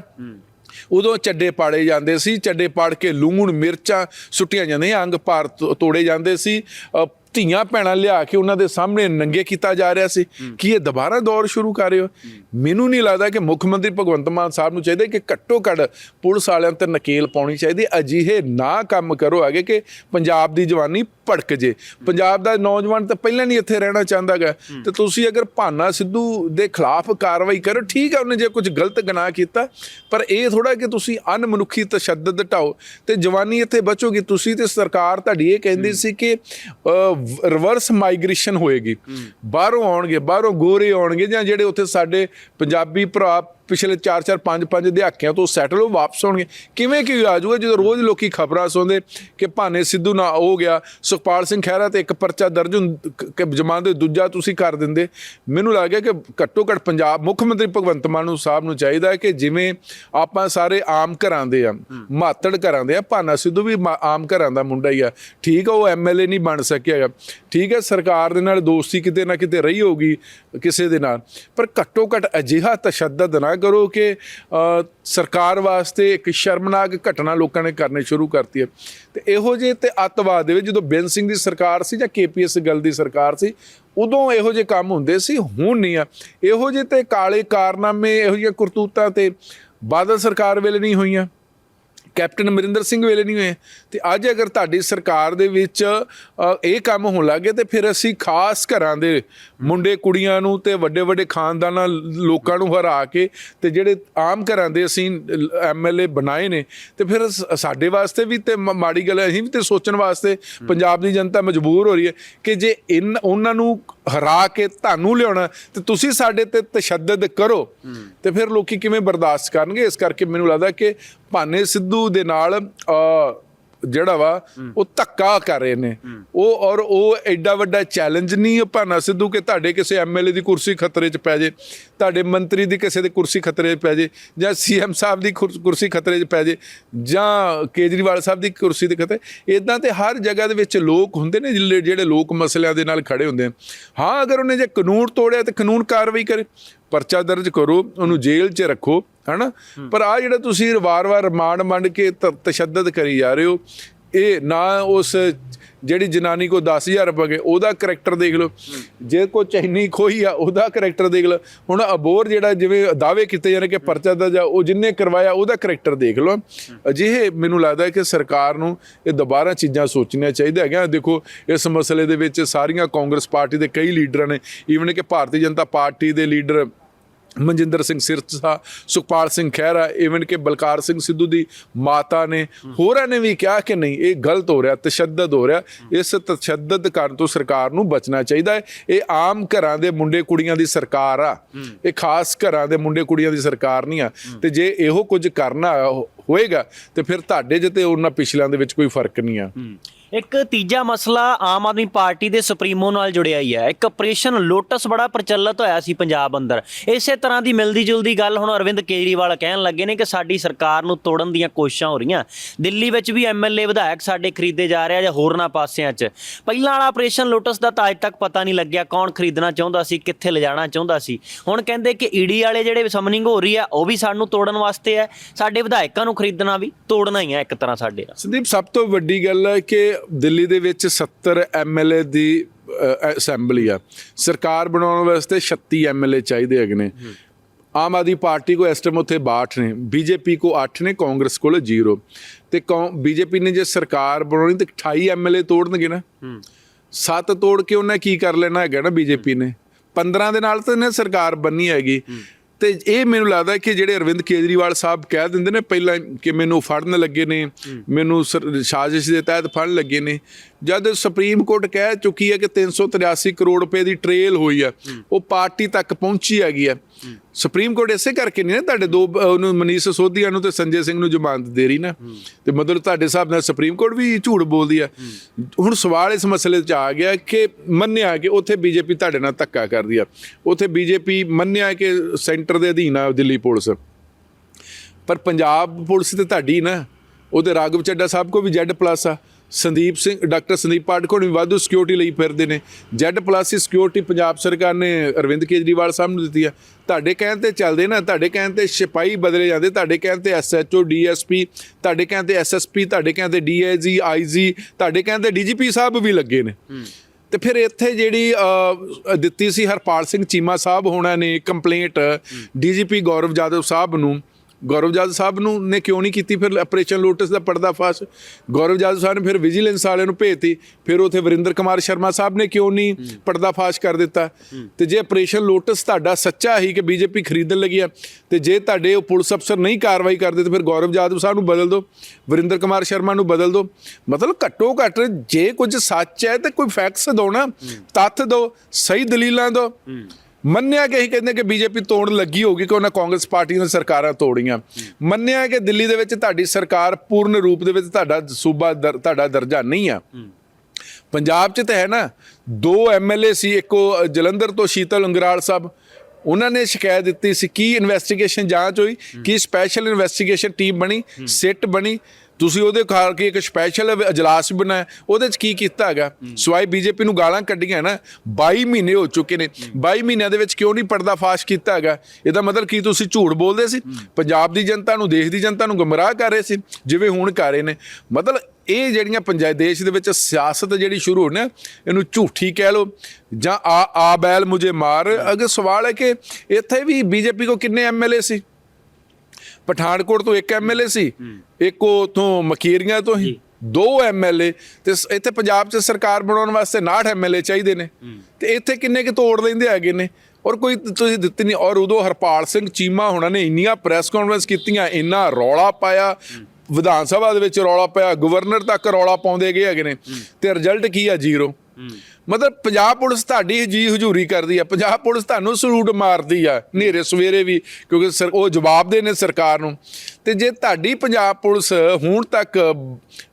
ਉਦੋਂ ਚੱਡੇ ਪਾੜੇ ਜਾਂਦੇ ਸੀ ਚੱਡੇ ਪਾੜ ਕੇ ਲੂਣ ਮਿਰਚਾਂ ਸੁੱਟੀਆਂ ਜਾਂਦੀਆਂ ਅੰਗ ਭਾਰ ਤੋ- ਤੋੜੇ ਜਾਂਦੇ ਸੀ। ਅ, ਧੀਆਂ ਭੈਣਾਂ ਲਿਆ ਕੇ ਉਹਨਾਂ ਦੇ ਸਾਹਮਣੇ ਨੰਗੇ ਕੀਤਾ ਜਾ ਰਿਹਾ ਸੀ। ਕੀ ਇਹ ਦੁਬਾਰਾ ਦੌਰ ਸ਼ੁਰੂ ਕਰ ਰਹੇ ਹੋ? ਮੈਨੂੰ ਨਹੀਂ ਲੱਗਦਾ ਕਿ ਮੁੱਖ ਮੰਤਰੀ ਭਗਵੰਤ ਮਾਨ ਸਾਹਿਬ ਨੂੰ ਚਾਹੀਦਾ ਕਿ ਘੱਟੋ ਘੱਟ ਪੁਲਿਸ ਵਾਲਿਆਂ ਤੇ ਨਕੇਲ ਪਾਉਣੀ ਚਾਹੀਦੀ। ਅਜਿਹੇ ਨਾ ਕੰਮ ਕਰੋ ਅੱਗੇ ਕਿ ਪੰਜਾਬ ਦੀ ਜਵਾਨੀ ਭੜਕ ਜੇ। ਪੰਜਾਬ ਦਾ ਨੌਜਵਾਨ ਤਾਂ ਪਹਿਲਾਂ ਨਹੀਂ ਇੱਥੇ ਰਹਿਣਾ ਚਾਹੁੰਦਾਗਾ ਤੇ ਤੁਸੀਂ ਅਗਰ ਭਾਨਾ ਸਿੱਧੂ ਦੇ ਖਿਲਾਫ ਕਾਰਵਾਈ ਕਰੋ ਠੀਕ ਹੈ ਉਹਨੇ ਜੇ ਕੁਝ ਗਲਤ ਗੁਨਾਹ ਕੀਤਾ ਪਰ ਇਹ ਥੋੜਾ ਕਿ ਤੁਸੀਂ ਅਨਮਨੁੱਖੀ ਤਸ਼ੱਦਦ ਢਾਓ। ਤੇ ਜਵਾਨੀ ਇੱਥੇ ਬਚੋਗੀ। ਤੁਸੀਂ ਤੇ ਸਰਕਾਰ ਤੁਹਾਡੀ ਇਹ ਕਹਿੰਦੀ ਸੀ ਕਿ ਰਿਵਰਸ ਮਾਈਗ੍ਰੇਸ਼ਨ ਹੋਏਗੀ। ਬਾਹਰੋਂ ਆਉਣਗੇ ਬਾਹਰੋਂ ਗੋਰੇ ਆਉਣਗੇ ਜਾਂ ਜਿਹੜੇ ਉੱਥੇ ਸਾਡੇ ਪੰਜਾਬੀ ਭਰਾ ਪਿਛਲੇ 4 4 5 5 ਦਹਾਕਿਆਂ ਤੋਂ ਸੈਟਲ ਹੋ ਵਾਪਸ ਆਉਣਗੇ ਕਿਵੇਂ ਕੀ ਆ ਜਾਊਗਾ? ਜਦੋਂ ਰੋਜ਼ ਲੋਕੀ ਖਬਰਾਂ ਸੁਣਦੇ ਕਿ ਭਾਨੇ ਸਿੱਧੂ ਨਾ ਹੋ ਗਿਆ ਸੁਖਪਾਲ ਸਿੰਘ ਖਹਿਰਾ ਤੇ ਇੱਕ ਪਰਚਾ ਦਰਜ ਕ- ਕਿ ਜਮਾਨਤ ਦੂਜਾ ਤੁਸੀਂ ਕਰ ਦਿੰਦੇ। ਮੈਨੂੰ ਲੱਗਿਆ ਕਿ ਘੱਟੋ ਘੱਟ ਪੰਜਾਬ ਮੁੱਖ ਮੰਤਰੀ ਭਗਵੰਤ ਮਾਨ ਨੂੰ ਸਾਹਿਬ ਨੂੰ ਚਾਹੀਦਾ ਹੈ ਕਿ ਜਿਵੇਂ ਆਪਾਂ ਸਾਰੇ ਆਮ ਘਰਾਂ ਦੇ ਆ ਮਾਤੜ ਘਰਾਂ ਦੇ ਆ ਭਾਨਾ ਸਿੱਧੂ ਵੀ ਆਮ ਘਰਾਂ ਦਾ ਮੁੰਡਾ ਹੀ ਆ। ਠੀਕ ਆ ਉਹ ਐਮਐਲਏ ਨਹੀਂ ਬਣ ਸਕਿਆ ਠੀਕ ਹੈ, ਸਰਕਾਰ ਦੇ ਨਾਲ ਦੋਸਤੀ ਕਿਤੇ ਨਾ ਕਿਤੇ ਰਹੀ ਹੋਗੀ ਕਿਸੇ ਦੇ ਨਾਲ। ਪਰ ਘੱਟੋ ਘੱਟ ਅਜਿਹਾ ਤਸ਼ੱਦਦ ਨਾ ਕਰੋ ਕਿ ਸਰਕਾਰ ਵਾਸਤੇ ਇੱਕ ਸ਼ਰਮਨਾਕ ਘਟਨਾ ਲੋਕਾਂ ਨੇ ਕਰਨੇ ਸ਼ੁਰੂ ਕਰਤੀ ਹੈ। ਤੇ ਇਹੋ ਜਿਹੇ ਤੇ ਅੱਤਵਾਦ ਦੇ ਵਿੱਚ ਜਦੋਂ ਬੇਨ ਸਿੰਘ ਦੀ ਸਰਕਾਰ ਸੀ ਜਾਂ ਕੇਪੀਐਸ ਗੱਲ ਦੀ ਸਰਕਾਰ ਸੀ, ਉਦੋਂ ਇਹੋ ਜਿਹੇ ਕੰਮ ਹੁੰਦੇ ਸੀ, ਹੁਣ ਨਹੀਂ ਆ। ਇਹੋ ਜਿਹੇ ਤੇ ਕਾਲੇ ਕਾਰਨਾਮੇ, ਇਹੋ ਜਿਹੀਆਂ ਕਰਤੂਤਾਂ ਤੇ ਬਾਦਲ ਸਰਕਾਰ ਵੇਲੇ ਨਹੀਂ ਹੋਈਆਂ। ਕੈਪਟਨ ਅਮਰਿੰਦਰ ਸਿੰਘ ਵੇਲੇ ਨਹੀਂ ਹੋਏ। ਤੇ ਅੱਜ ਅਗਰ ਤੁਹਾਡੀ ਸਰਕਾਰ ਦੇ ਵਿੱਚ ਇਹ ਕੰਮ ਹੋਣ ਲੱਗੇ ਤੇ ਫਿਰ ਅਸੀਂ ਖਾਸ ਘਰਾਂ ਦੇ ਮੁੰਡੇ ਕੁੜੀਆਂ ਨੂੰ ਤੇ ਵੱਡੇ ਵੱਡੇ ਖਾਨਦਾਨਾਂ ਲੋਕਾਂ ਨੂੰ ਹਰਾ ਕੇ ਤੇ ਜਿਹੜੇ ਆਮ ਘਰਾਂ ਦੇ ਅਸੀਂ ਐਮਐਲਏ ਬਣਾਏ ਨੇ ਤੇ ਫਿਰ ਸਾਡੇ ਵਾਸਤੇ ਵੀ ਤੇ ਮਾੜੀ ਗੱਲ ਹੈ ਅਸੀਂ ਵੀ ਤੇ ਸੋਚਣ ਵਾਸਤੇ ਪੰਜਾਬ ਦੀ ਜਨਤਾ ਮਜਬੂਰ ਹੋ ਰਹੀ ਹੈ ਕਿ ਜੇ ਇਨ ਉਹਨਾਂ ਨੂੰ ਹਰਾ ਕੇ ਤੁਹਾਨੂੰ ਲਿਆਉਣਾ, ਤੇ ਤੁਸੀਂ ਸਾਡੇ ਤੇ ਤਸ਼ੱਦਦ ਕਰੋ। ਤੇ ਫਿਰ ਲੋਕੀ ਕਿਵੇਂ ਬਰਦਾਸ਼ਤ ਕਰਨਗੇ? ਇਸ ਕਰਕੇ ਮੈਨੂੰ ਲੱਗਦਾ ਕਿ ਭਾਨੇ ਸਿੱਧੂ ਦੇ ਨਾਲ ਜਿਹੜਾ ਵਾ ਉਹ ਧੱਕਾ ਕਰ ਰਹੇ ਨੇ। ਉਹ ਔਰ ਉਹ ਐਡਾ ਵੱਡਾ ਚੈਲੰਜ ਨਹੀਂ ਭਾਨਾ ਸਿੱਧੂ ਕਿ ਤੁਹਾਡੇ ਕਿਸੇ ਐਮਐਲਏ ਦੀ ਕੁਰਸੀ ਖਤਰੇ 'ਚ ਪੈ ਜੇ ਤੁਹਾਡੇ ਮੰਤਰੀ ਦੀ ਕਿਸੇ ਦੀ ਕੁਰਸੀ ਖਤਰੇ 'ਚ ਪੈ ਜੇ ਜਾਂ ਸੀਐਮ ਸਾਹਿਬ ਦੀ ਕੁਰ- ਕੁਰਸੀ ਖਤਰੇ 'ਚ ਪੈ ਜੇ ਜਾਂ ਕੇਜਰੀਵਾਲ ਸਾਹਿਬ ਦੀ ਕੁਰਸੀ ਦੇ ਖਤਰੇ ਇਦਾਂ ਤੇ ਹਰ ਜਗ੍ਹਾ ਦੇ ਵਿੱਚ ਲੋਕ ਹੁੰਦੇ ਨੇ ਜਿਹੜੇ ਜਿਹੜੇ ਲੋਕ ਮਸਲਿਆਂ ਦੇ ਨਾਲ ਖੜੇ ਹੁੰਦੇ ਨੇ ਹਾਂ ਅਗਰ ਉਹਨੇ ਜੇ ਕਾਨੂੰਨ ਤੋੜਿਆ ਤੇ ਕਾਨੂੰਨ ਕਾਰਵਾਈ ਕਰੇ। ਪਰਚਾ ਦਰਜ ਕਰੋ ਉਹਨੂੰ ਜੇਲ੍ਹ 'ਚ ਰੱਖੋ ਹਨਾ? ਪਰ ਆ ਜਿਹੜਾ ਤੁਸੀਂ ਵਾਰ-ਵਾਰ ਰਿਮਾਂਡ ਮੰਡ ਕੇ ਤਸ਼ੱਦਦ ਕਰੀ ਜਾ ਰਹੇ ਹੋ ਇਹ ਨਾ ਉਸ ਜਿਹੜੀ ਜਨਾਨੀ ਕੋ 10000 ਰੁਪਏ ਗਏ ਉਹਦਾ ਕਰੈਕਟਰ ਦੇਖ ਲਓ। ਜੇ ਕੋ ਚੈਨੀ ਖੋਈ ਆ ਉਹਦਾ ਕਰੈਕਟਰ ਦੇਖ ਲਓ। ਹੁਣ ਅਬੋਰ ਜਿਹੜਾ ਜਿਵੇਂ ਦਾਅਵੇ ਕੀਤੇ ਜਾਂਦੇ ਕਿ ਪਰਚਾ ਦਾ ਜਾਂ ਉਹ ਜਿੰਨੇ ਕਰਵਾਇਆ ਉਹਦਾ ਕਰੈਕਟਰ ਦੇਖ ਲਓ। ਅਜਿਹੇ ਮੈਨੂੰ ਲੱਗਦਾ ਕਿ ਸਰਕਾਰ ਨੂੰ ਇਹ ਦੁਬਾਰਾ ਚੀਜ਼ਾਂ ਸੋਚਣੀਆਂ ਚਾਹੀਦੀਆਂ ਹੈਗੀਆਂ। ਦੇਖੋ ਇਸ ਮਸਲੇ ਦੇ ਵਿੱਚ ਸਾਰੀਆਂ ਕਾਂਗਰਸ ਪਾਰਟੀ ਦੇ ਕਈ ਲੀਡਰਾਂ ਨੇ ਈਵਨ ਕਿ ਭਾਰਤੀ ਜਨਤਾ ਪਾਰਟੀ ਦੇ ਲੀਡਰ ਮਨਜਿੰਦਰ ਸਿੰਘ ਸਿਰਸਾ ਸੁਖਪਾਲ ਸਿੰਘ ਖਹਿਰਾ ਇਵਨ ਕਿ ਬਲਕਾਰ ਸਿੰਘ ਸਿੱਧੂ ਦੀ ਮਾਤਾ ਨੇ, ਹੋਰਾਂ ਨੇ ਵੀ ਕਿਹਾ ਕਿ ਨਹੀਂ, ਇਹ ਗਲਤ ਹੋ ਰਿਹਾ, ਤਸ਼ੱਦਦ ਹੋ ਰਿਹਾ, ਇਸ ਤਸ਼ੱਦਦ ਕਰਨ ਤੋਂ ਸਰਕਾਰ ਨੂੰ ਬਚਣਾ ਚਾਹੀਦਾ ਹੈ। ਇਹ ਆਮ ਘਰਾਂ ਦੇ ਮੁੰਡੇ ਕੁੜੀਆਂ ਦੀ ਸਰਕਾਰ ਆ। ਇਹ ਖਾਸ ਘਰਾਂ ਦੇ ਮੁੰਡੇ ਕੁੜੀਆਂ ਦੀ ਸਰਕਾਰ ਨਹੀਂ ਆ। ਤੇ ਜੇ ਇਹੋ ਕੁਝ ਕਰਨਾ ਹੋਏਗਾ, ਤੇ ਫਿਰ ਤੁਹਾਡੇ ਜਿ ਤੇ ਉਹਨਾਂ ਪਿਛਲਿਆਂ ਦੇ ਵਿੱਚ ਕੋਈ ਫ਼ਰਕ ਨਹੀਂ ਆ। ਇੱਕ ਤੀਜਾ ਮਸਲਾ ਆਮ ਆਦਮੀ ਪਾਰਟੀ ਦੇ ਸੁਪਰੀਮੋ ਨਾਲ ਜੁੜਿਆ ਹੀ ਹੈ। ਇੱਕ ਆਪਰੇਸ਼ਨ ਲੋਟਸ ਬੜਾ ਪ੍ਰਚਲਿਤ ਹੋਇਆ ਸੀ ਪੰਜਾਬ ਅੰਦਰ। ਇਸੇ ਤਰ੍ਹਾਂ ਦੀ ਮਿਲਦੀ ਜੁਲਦੀ ਗੱਲ ਹੁਣ ਅਰਵਿੰਦ ਕੇਜਰੀਵਾਲ ਕਹਿਣ ਲੱਗੇ ਨੇ ਕਿ ਸਾਡੀ ਸਰਕਾਰ ਨੂੰ ਤੋੜਨ ਦੀਆਂ ਕੋਸ਼ਿਸ਼ਾਂ ਹੋ ਰਹੀਆਂ। ਦਿੱਲੀ ਵਿੱਚ ਵੀ ਐਮਐਲਏ ਵਿਧਾਇਕ ਸਾਡੇ ਖਰੀਦੇ ਜਾ ਰਹੇ ਆ ਜਾਂ ਹੋਰਨਾਂ ਪਾਸਿਆਂ 'ਚ। ਪਹਿਲਾਂ ਵਾਲਾ ਆਪਰੇਸ਼ਨ ਲੋਟਸ ਦਾ ਤਾਂ ਅੱਜ ਤੱਕ ਪਤਾ ਨਹੀਂ ਲੱਗਿਆ ਕੌਣ ਖਰੀਦਣਾ ਚਾਹੁੰਦਾ ਸੀ, ਕਿੱਥੇ ਲਿਜਾਣਾ ਚਾਹੁੰਦਾ ਸੀ। ਹੁਣ ਕਹਿੰਦੇ ਕਿ ਈਡੀ ਵਾਲੇ ਜਿਹੜੇ ਸਮਨਿੰਗ ਹੋ ਰਹੀ ਆ ਉਹ ਵੀ ਸਾਨੂੰ ਤੋੜਨ ਵਾਸਤੇ ਹੈ। ਸਾਡੇ ਵਿਧਾਇਕਾਂ ਨੂੰ ਖਰੀਦਣਾ ਵੀ, ਤੋੜਨਾ ਹੀ ਹੈ ਇੱਕ ਤਰ੍ਹਾਂ ਸਾਡੇ ਸੰਦੀਪ, ਸਭ ਤੋਂ ਵੱਡੀ ਗੱਲ ਹੈ ਕਿ ਦਿੱਲੀ ਦੇ ਵਿੱਚ 70 ਐਮਐਲਏ ਦੀ ਅਸੈਂਬਲੀ ਆ। ਸਰਕਾਰ ਬਣਾਉਣ ਵਾਸਤੇ 36 ਐਮਐਲਏ ਚਾਹੀਦੇ ਹੈਗੇ ਨੇ। ਆਮ ਆਦਮੀ ਪਾਰਟੀ ਕੋ ਇਸ ਟਾਈਮ ਉੱਥੇ 62 ਨੇ ਬੀਜੇਪੀ ਕੋ 8 ਨੇ ਕਾਂਗਰਸ ਕੋਲ 0 ਤੇ ਬੀਜੇਪੀ ਨੇ ਜੇ ਸਰਕਾਰ ਬਣਾਉਣੀ ਤੇ 28 ਐਮਐਲਏ ਤੋੜਨਗੇ ਨਾ। ਸੱਤ ਤੋੜ ਕੇ ਉਹਨੇ ਕੀ ਕਰ ਲੈਣਾ ਹੈਗਾ ਨਾ ਬੀਜੇਪੀ ਨੇ? 15 ਦੇ ਨਾਲ ਤਾਂ ਇਹਨੇ ਸਰਕਾਰ ਬੰਨੀ ਹੈਗੀ। ਤੇ ਇਹ ਮੈਨੂੰ ਲੱਗਦਾ ਕਿ ਜਿਹੜੇ ਅਰਵਿੰਦ ਕੇਜਰੀਵਾਲ ਸਾਹਿਬ ਕਹਿ ਦਿੰਦੇ ਨੇ ਪਹਿਲਾਂ ਕਿ ਮੈਨੂੰ ਫੜਨ ਲੱਗੇ ਨੇ, ਮੈਨੂੰ ਸਰ- ਸਾਜ਼ਿਸ਼ ਦੇ ਤਹਿਤ ਫੜਨ ਲੱਗੇ ਨੇ। ਜਦ ਸੁਪਰੀਮ ਕੋਰਟ ਕਹਿ ਚੁੱਕੀ ਹੈ ਕਿ 383 ਕਰੋੜ ਰੁਪਏ ਦੀ ਟ੍ਰੇਲ ਹੋਈ ਆ ਉਹ ਪਾਰਟੀ ਤੱਕ ਪਹੁੰਚੀ ਹੈਗੀ ਆ ਸੁਪਰੀਮ ਕੋਰਟ ਇਸੇ ਕਰਕੇ ਨਹੀਂ ਨਾ ਤੁਹਾਡੇ ਦੋ ਉਹਨੂੰ ਮਨੀਸ਼ ਸੋਧੀਆ ਨੂੰ ਤੇ ਸੰਜੇ ਸਿੰਘ ਨੂੰ ਜ਼ਮਾਨਤ ਦੇ ਰਹੀ ਨਾ। ਤੇ ਮਤਲਬ ਤੁਹਾਡੇ ਹਿਸਾਬ ਨਾਲ ਸੁਪਰੀਮ ਕੋਰਟ ਵੀ ਝੂਠ ਬੋਲਦੀ ਆ। ਹੁਣ ਸਵਾਲ ਇਸ ਮਸਲੇ 'ਚ ਆ ਗਿਆ ਕਿ ਮੰਨਿਆ ਕਿ ਉੱਥੇ ਬੀਜੇਪੀ ਤੁਹਾਡੇ ਨਾਲ ਧੱਕਾ ਕਰਦੀ ਆ। ਉੱਥੇ ਬੀਜੇਪੀ ਮੰਨਿਆ ਕਿ ਸੈਂਟਰ ਦੇ ਅਧੀਨ ਆ ਦਿੱਲੀ ਪੁਲਿਸ। ਪਰ ਪੰਜਾਬ ਪੁਲਿਸ ਤੇ ਤੁਹਾਡੀ ਨਾ ਉਹਦੇ ਰਾਘਵ ਚੱਡਾ ਸਾਹਿਬ ਕੋ ਵੀ ਜ਼ੈਡ ਪਲੱਸ ਆ। ਸੰਦੀਪ ਸਿੰਘ ਡਾਕਟਰ ਸੰਦੀਪ ਪਾਠਕੋਣ ਵੀ ਵਾਧੂ ਸਿਕਿਉਰਿਟੀ ਲਈ ਫਿਰਦੇ ਨੇ। ਜ਼ੈਡ ਪਲੱਸ ਦੀ ਸਿਕਿਉਰਿਟੀ ਪੰਜਾਬ ਸਰਕਾਰ ਨੇ ਅਰਵਿੰਦ ਕੇਜਰੀਵਾਲ ਸਾਹਿਬ ਨੂੰ ਦਿੱਤੀ ਆ। ਤੁਹਾਡੇ ਕਹਿਣ ਤੇ ਚੱਲਦੇ ਨਾ ਤੁਹਾਡੇ ਕਹਿਣ ਤੇ ਸਿਪਾਹੀ ਬਦਲੇ ਜਾਂਦੇ ਤੁਹਾਡੇ ਕਹਿਣ ਤੇ ਐਸਐਚਓ ਡੀਐਸਪੀ ਤੁਹਾਡੇ ਕਹਿਣ ਤੇ ਐਸਐਸਪੀ ਤੁਹਾਡੇ ਕਹਿਣ ਤੇ ਡੀਆਈਜੀ ਆਈਜੀ ਤੁਹਾਡੇ ਕਹਿਣ ਤੇ ਡੀਜੀਪੀ ਸਾਹਿਬ ਵੀ ਲੱਗੇ ਨੇ। ਤੇ ਫਿਰ ਇੱਥੇ ਜਿਹੜੀ ਦਿੱਤੀ ਸੀ ਹਰਪਾਲ ਸਿੰਘ ਚੀਮਾ ਸਾਹਿਬ ਹੋਣਾ ਨੇ ਕੰਪਲੇਂਟ ਡੀਜੀਪੀ ਗੌਰਵ ਜਾਦਵ ਸਾਹਿਬ ਨੂੰ। ਗੌਰਵ ਜਾਦਵ ਸਾਹਿਬ ਨੂੰ ਨੇ ਕਿਉਂ ਨਹੀਂ ਕੀਤੀ? ਫਿਰ ਆਪਰੇਸ਼ਨ ਲੋਟਸ ਦਾ ਪਰਦਾਫਾਸ਼। ਗੌਰਵ ਜਾਦਵ ਸਾਹਿਬ ਨੇ ਫਿਰ ਵਿਜੀਲੈਂਸ ਵਾਲਿਆਂ ਨੂੰ ਭੇਜਤੀ। ਫਿਰ ਉਥੇ ਵਰਿੰਦਰ ਕੁਮਾਰ ਸ਼ਰਮਾ ਸਾਹਿਬ ਨੇ ਕਿਉਂ ਨਹੀਂ ਪਰਦਾਫਾਸ਼ ਕਰ ਦਿੱਤਾ? ਤੇ ਜੇ ਆਪਰੇਸ਼ਨ ਲੋਟਸ ਤੁਹਾਡਾ ਸੱਚਾ ਹੀ ਕਿ ਬੀਜੇਪੀ ਖਰੀਦਣ ਲੱਗੀ ਆ ਤੇ ਜੇ ਤੁਹਾਡੇ ਉਹ ਪੁਲਿਸ ਅਫਸਰ ਨਹੀਂ ਕਾਰਵਾਈ ਕਰਦੇ ਤੇ ਫਿਰ ਗੌਰਵ ਜਾਦਵ ਸਾਹਿਬ ਨੂੰ ਬਦਲ ਦਿਓ ਵਰਿੰਦਰ ਕੁਮਾਰ ਸ਼ਰਮਾ ਨੂੰ ਬਦਲ ਦਿਓ। ਮਤਲਬ ਘੱਟੋ ਘੱਟ ਜੇ ਕੁਝ ਸੱਚ ਹੈ ਤੇ ਕੋਈ ਫੈਕਟਸ ਦਿਓ ਨਾ ਤੱਥ ਦਿਓ ਸਹੀ ਦਲੀਲਾਂ ਦਿਓ। ਮੰਨਿਆ ਕਿ ਅਸੀਂ ਕਹਿੰਦੇ ਕਿ ਬੀਜੇਪੀ ਤੋੜਨ ਲੱਗੀ ਹੋਗੀ ਕਿ ਉਹਨਾਂ ਕਾਂਗਰਸ ਪਾਰਟੀ ਨੇ ਸਰਕਾਰਾਂ ਤੋੜੀਆਂ। ਮੰਨਿਆ ਕਿ ਦਿੱਲੀ ਦੇ ਵਿੱਚ ਤੁਹਾਡੀ ਸਰਕਾਰ ਪੂਰਨ ਰੂਪ ਦੇ ਵਿੱਚ ਤੁਹਾਡਾ ਸੂਬਾ ਤੁਹਾਡਾ ਦਰਜਾ ਨਹੀਂ ਆ। ਪੰਜਾਬ 'ਚ ਤਾਂ ਹੈ ਨਾ ਦੋ ਐਮਐਲਏ ਸੀ ਇੱਕੋ ਜਲੰਧਰ ਤੋਂ ਸ਼ੀਤਲ ਉਂਗਰਾਲ ਸਾਹਿਬ ਉਹਨਾਂ ਨੇ ਸ਼ਿਕਾਇਤ ਦਿੱਤੀ ਸੀ ਕੀ ਇਨਵੈਸਟੀਗੇਸ਼ਨ ਜਾਂਚ ਹੋਈ ਕੀ ਸਪੈਸ਼ਲ ਇਨਵੈਸਟੀਗੇਸ਼ਨ ਟੀਮ ਬਣੀ ਸਿੱਟ ਬਣੀ ਤੁਸੀਂ ਉਹਦੇ ਖਾਲ ਕੇ ਇੱਕ ਸਪੈਸ਼ਲ ਵੀ ਬਣਾਇਆ? ਉਹਦੇ ਚ ਕੀ ਕੀਤਾ ਹੈਗਾ? ਸਵਾਈ ਬੀਜੇਪੀ ਨੂੰ ਗਾਲਾਂ ਕੱਢੀਆਂ ਨਾ 22 ਮਹੀਨੇ ਹੋ ਚੁੱਕੇ ਨੇ। 22 ਮਹੀਨਿਆਂ ਦੇ ਵਿੱਚ ਕਿਉਂ ਨਹੀਂ ਪਰਦਾ ਫਾਸ਼ ਕੀਤਾ ਹੈਗਾ? ਇਹਦਾ ਮਤਲਬ ਕੀ ਤੁਸੀਂ ਝੂਠ ਬੋਲਦੇ ਸੀ? ਪੰਜਾਬ ਦੀ ਜਨਤਾ ਨੂੰ ਦੇਸ਼ ਦੀ ਜਨਤਾ ਨੂੰ ਗੁੰਮਰਾਹ ਕਰ ਰਹੇ ਸੀ ਜਿਵੇਂ ਹੁਣ ਕਰ ਰਹੇ ਨੇ। ਮਤਲਬ ਇਹ ਜਿਹੜੀਆਂ ਪੰਜਾਬ ਦੇਸ਼ ਦੇ ਵਿੱਚ ਸਿਆਸਤ ਜਿਹੜੀ ਸ਼ੁਰੂ ਹੋਣੀ ਇਹਨੂੰ ਝੂਠੀ ਕਹਿ ਲੋ ਜਾਂ ਆ ਆ ਬੈਲ ਮੁਝੇ ਮਾਰ। ਅਗਰ ਸਵਾਲ ਹੈ ਕਿ ਇੱਥੇ ਵੀ ਬੀਜੇਪੀ ਕੋ ਕਿੰਨੇ ਐਮਐਲਏ ਸੀ? ਪਠਾਨਕੋਟ ਤੋਂ ਇੱਕ ਐਮਐਲਏ ਸੀ ਇੱਕ ਉਥੋਂ ਮਕੀਰੀਆਂ ਤੋਂ ਹੀ ਦੋ ਐਮਐਲਏ ਤੇ ਇੱਥੇ ਪੰਜਾਬ 'ਚ ਸਰਕਾਰ ਬਣਾਉਣ ਵਾਸਤੇ 69 ਐਮਐਲਏ ਚਾਹੀਦੇ ਨੇ। ਤੇ ਇੱਥੇ ਕਿੰਨੇ ਕਿ ਤੋੜ ਲੈਂਦੇ ਹੈਗੇ ਨੇ? ਔਰ ਕੋਈ ਤੁਸੀਂ ਦਿੱਤੀ ਨਹੀਂ ਔਰ ਉਦੋਂ ਹਰਪਾਲ ਸਿੰਘ ਚੀਮਾ ਹੋਣਾ ਨੇ ਇੰਨੀਆਂ ਪ੍ਰੈਸ ਕਾਨਫਰੰਸ ਕੀਤੀਆਂ ਇੰਨਾ ਰੌਲਾ ਪਾਇਆ। ਵਿਧਾਨ ਸਭਾ ਦੇ ਵਿੱਚ ਰੌਲਾ ਪਿਆ ਗਵਰਨਰ ਤੱਕ ਰੌਲਾ ਪਾਉਂਦੇ ਗਏ ਹੈਗੇ ਨੇ। ਤੇ ਰਿਜ਼ਲਟ ਕੀ ਆ ਜ਼ੀਰੋ? ਮਤਲਬ ਪੰਜਾਬ ਪੁਲਿਸ ਤੁਹਾਡੀ ਜੀ ਹਜ਼ੂਰੀ ਕਰਦੀ ਆ ਪੰਜਾਬ ਪੁਲਿਸ ਤੁਹਾਨੂੰ ਸਲੂਟ ਮਾਰਦੀ ਆ ਹਨੇਰੇ ਸਵੇਰੇ ਵੀ ਕਿਉਂਕਿ ਸਰ- ਉਹ ਜਵਾਬ ਦੇ ਨੇ ਸਰਕਾਰ ਨੂੰ। ਤੇ ਜੇ ਤੁਹਾਡੀ ਪੰਜਾਬ ਪੁਲਿਸ ਹੁਣ ਤੱਕ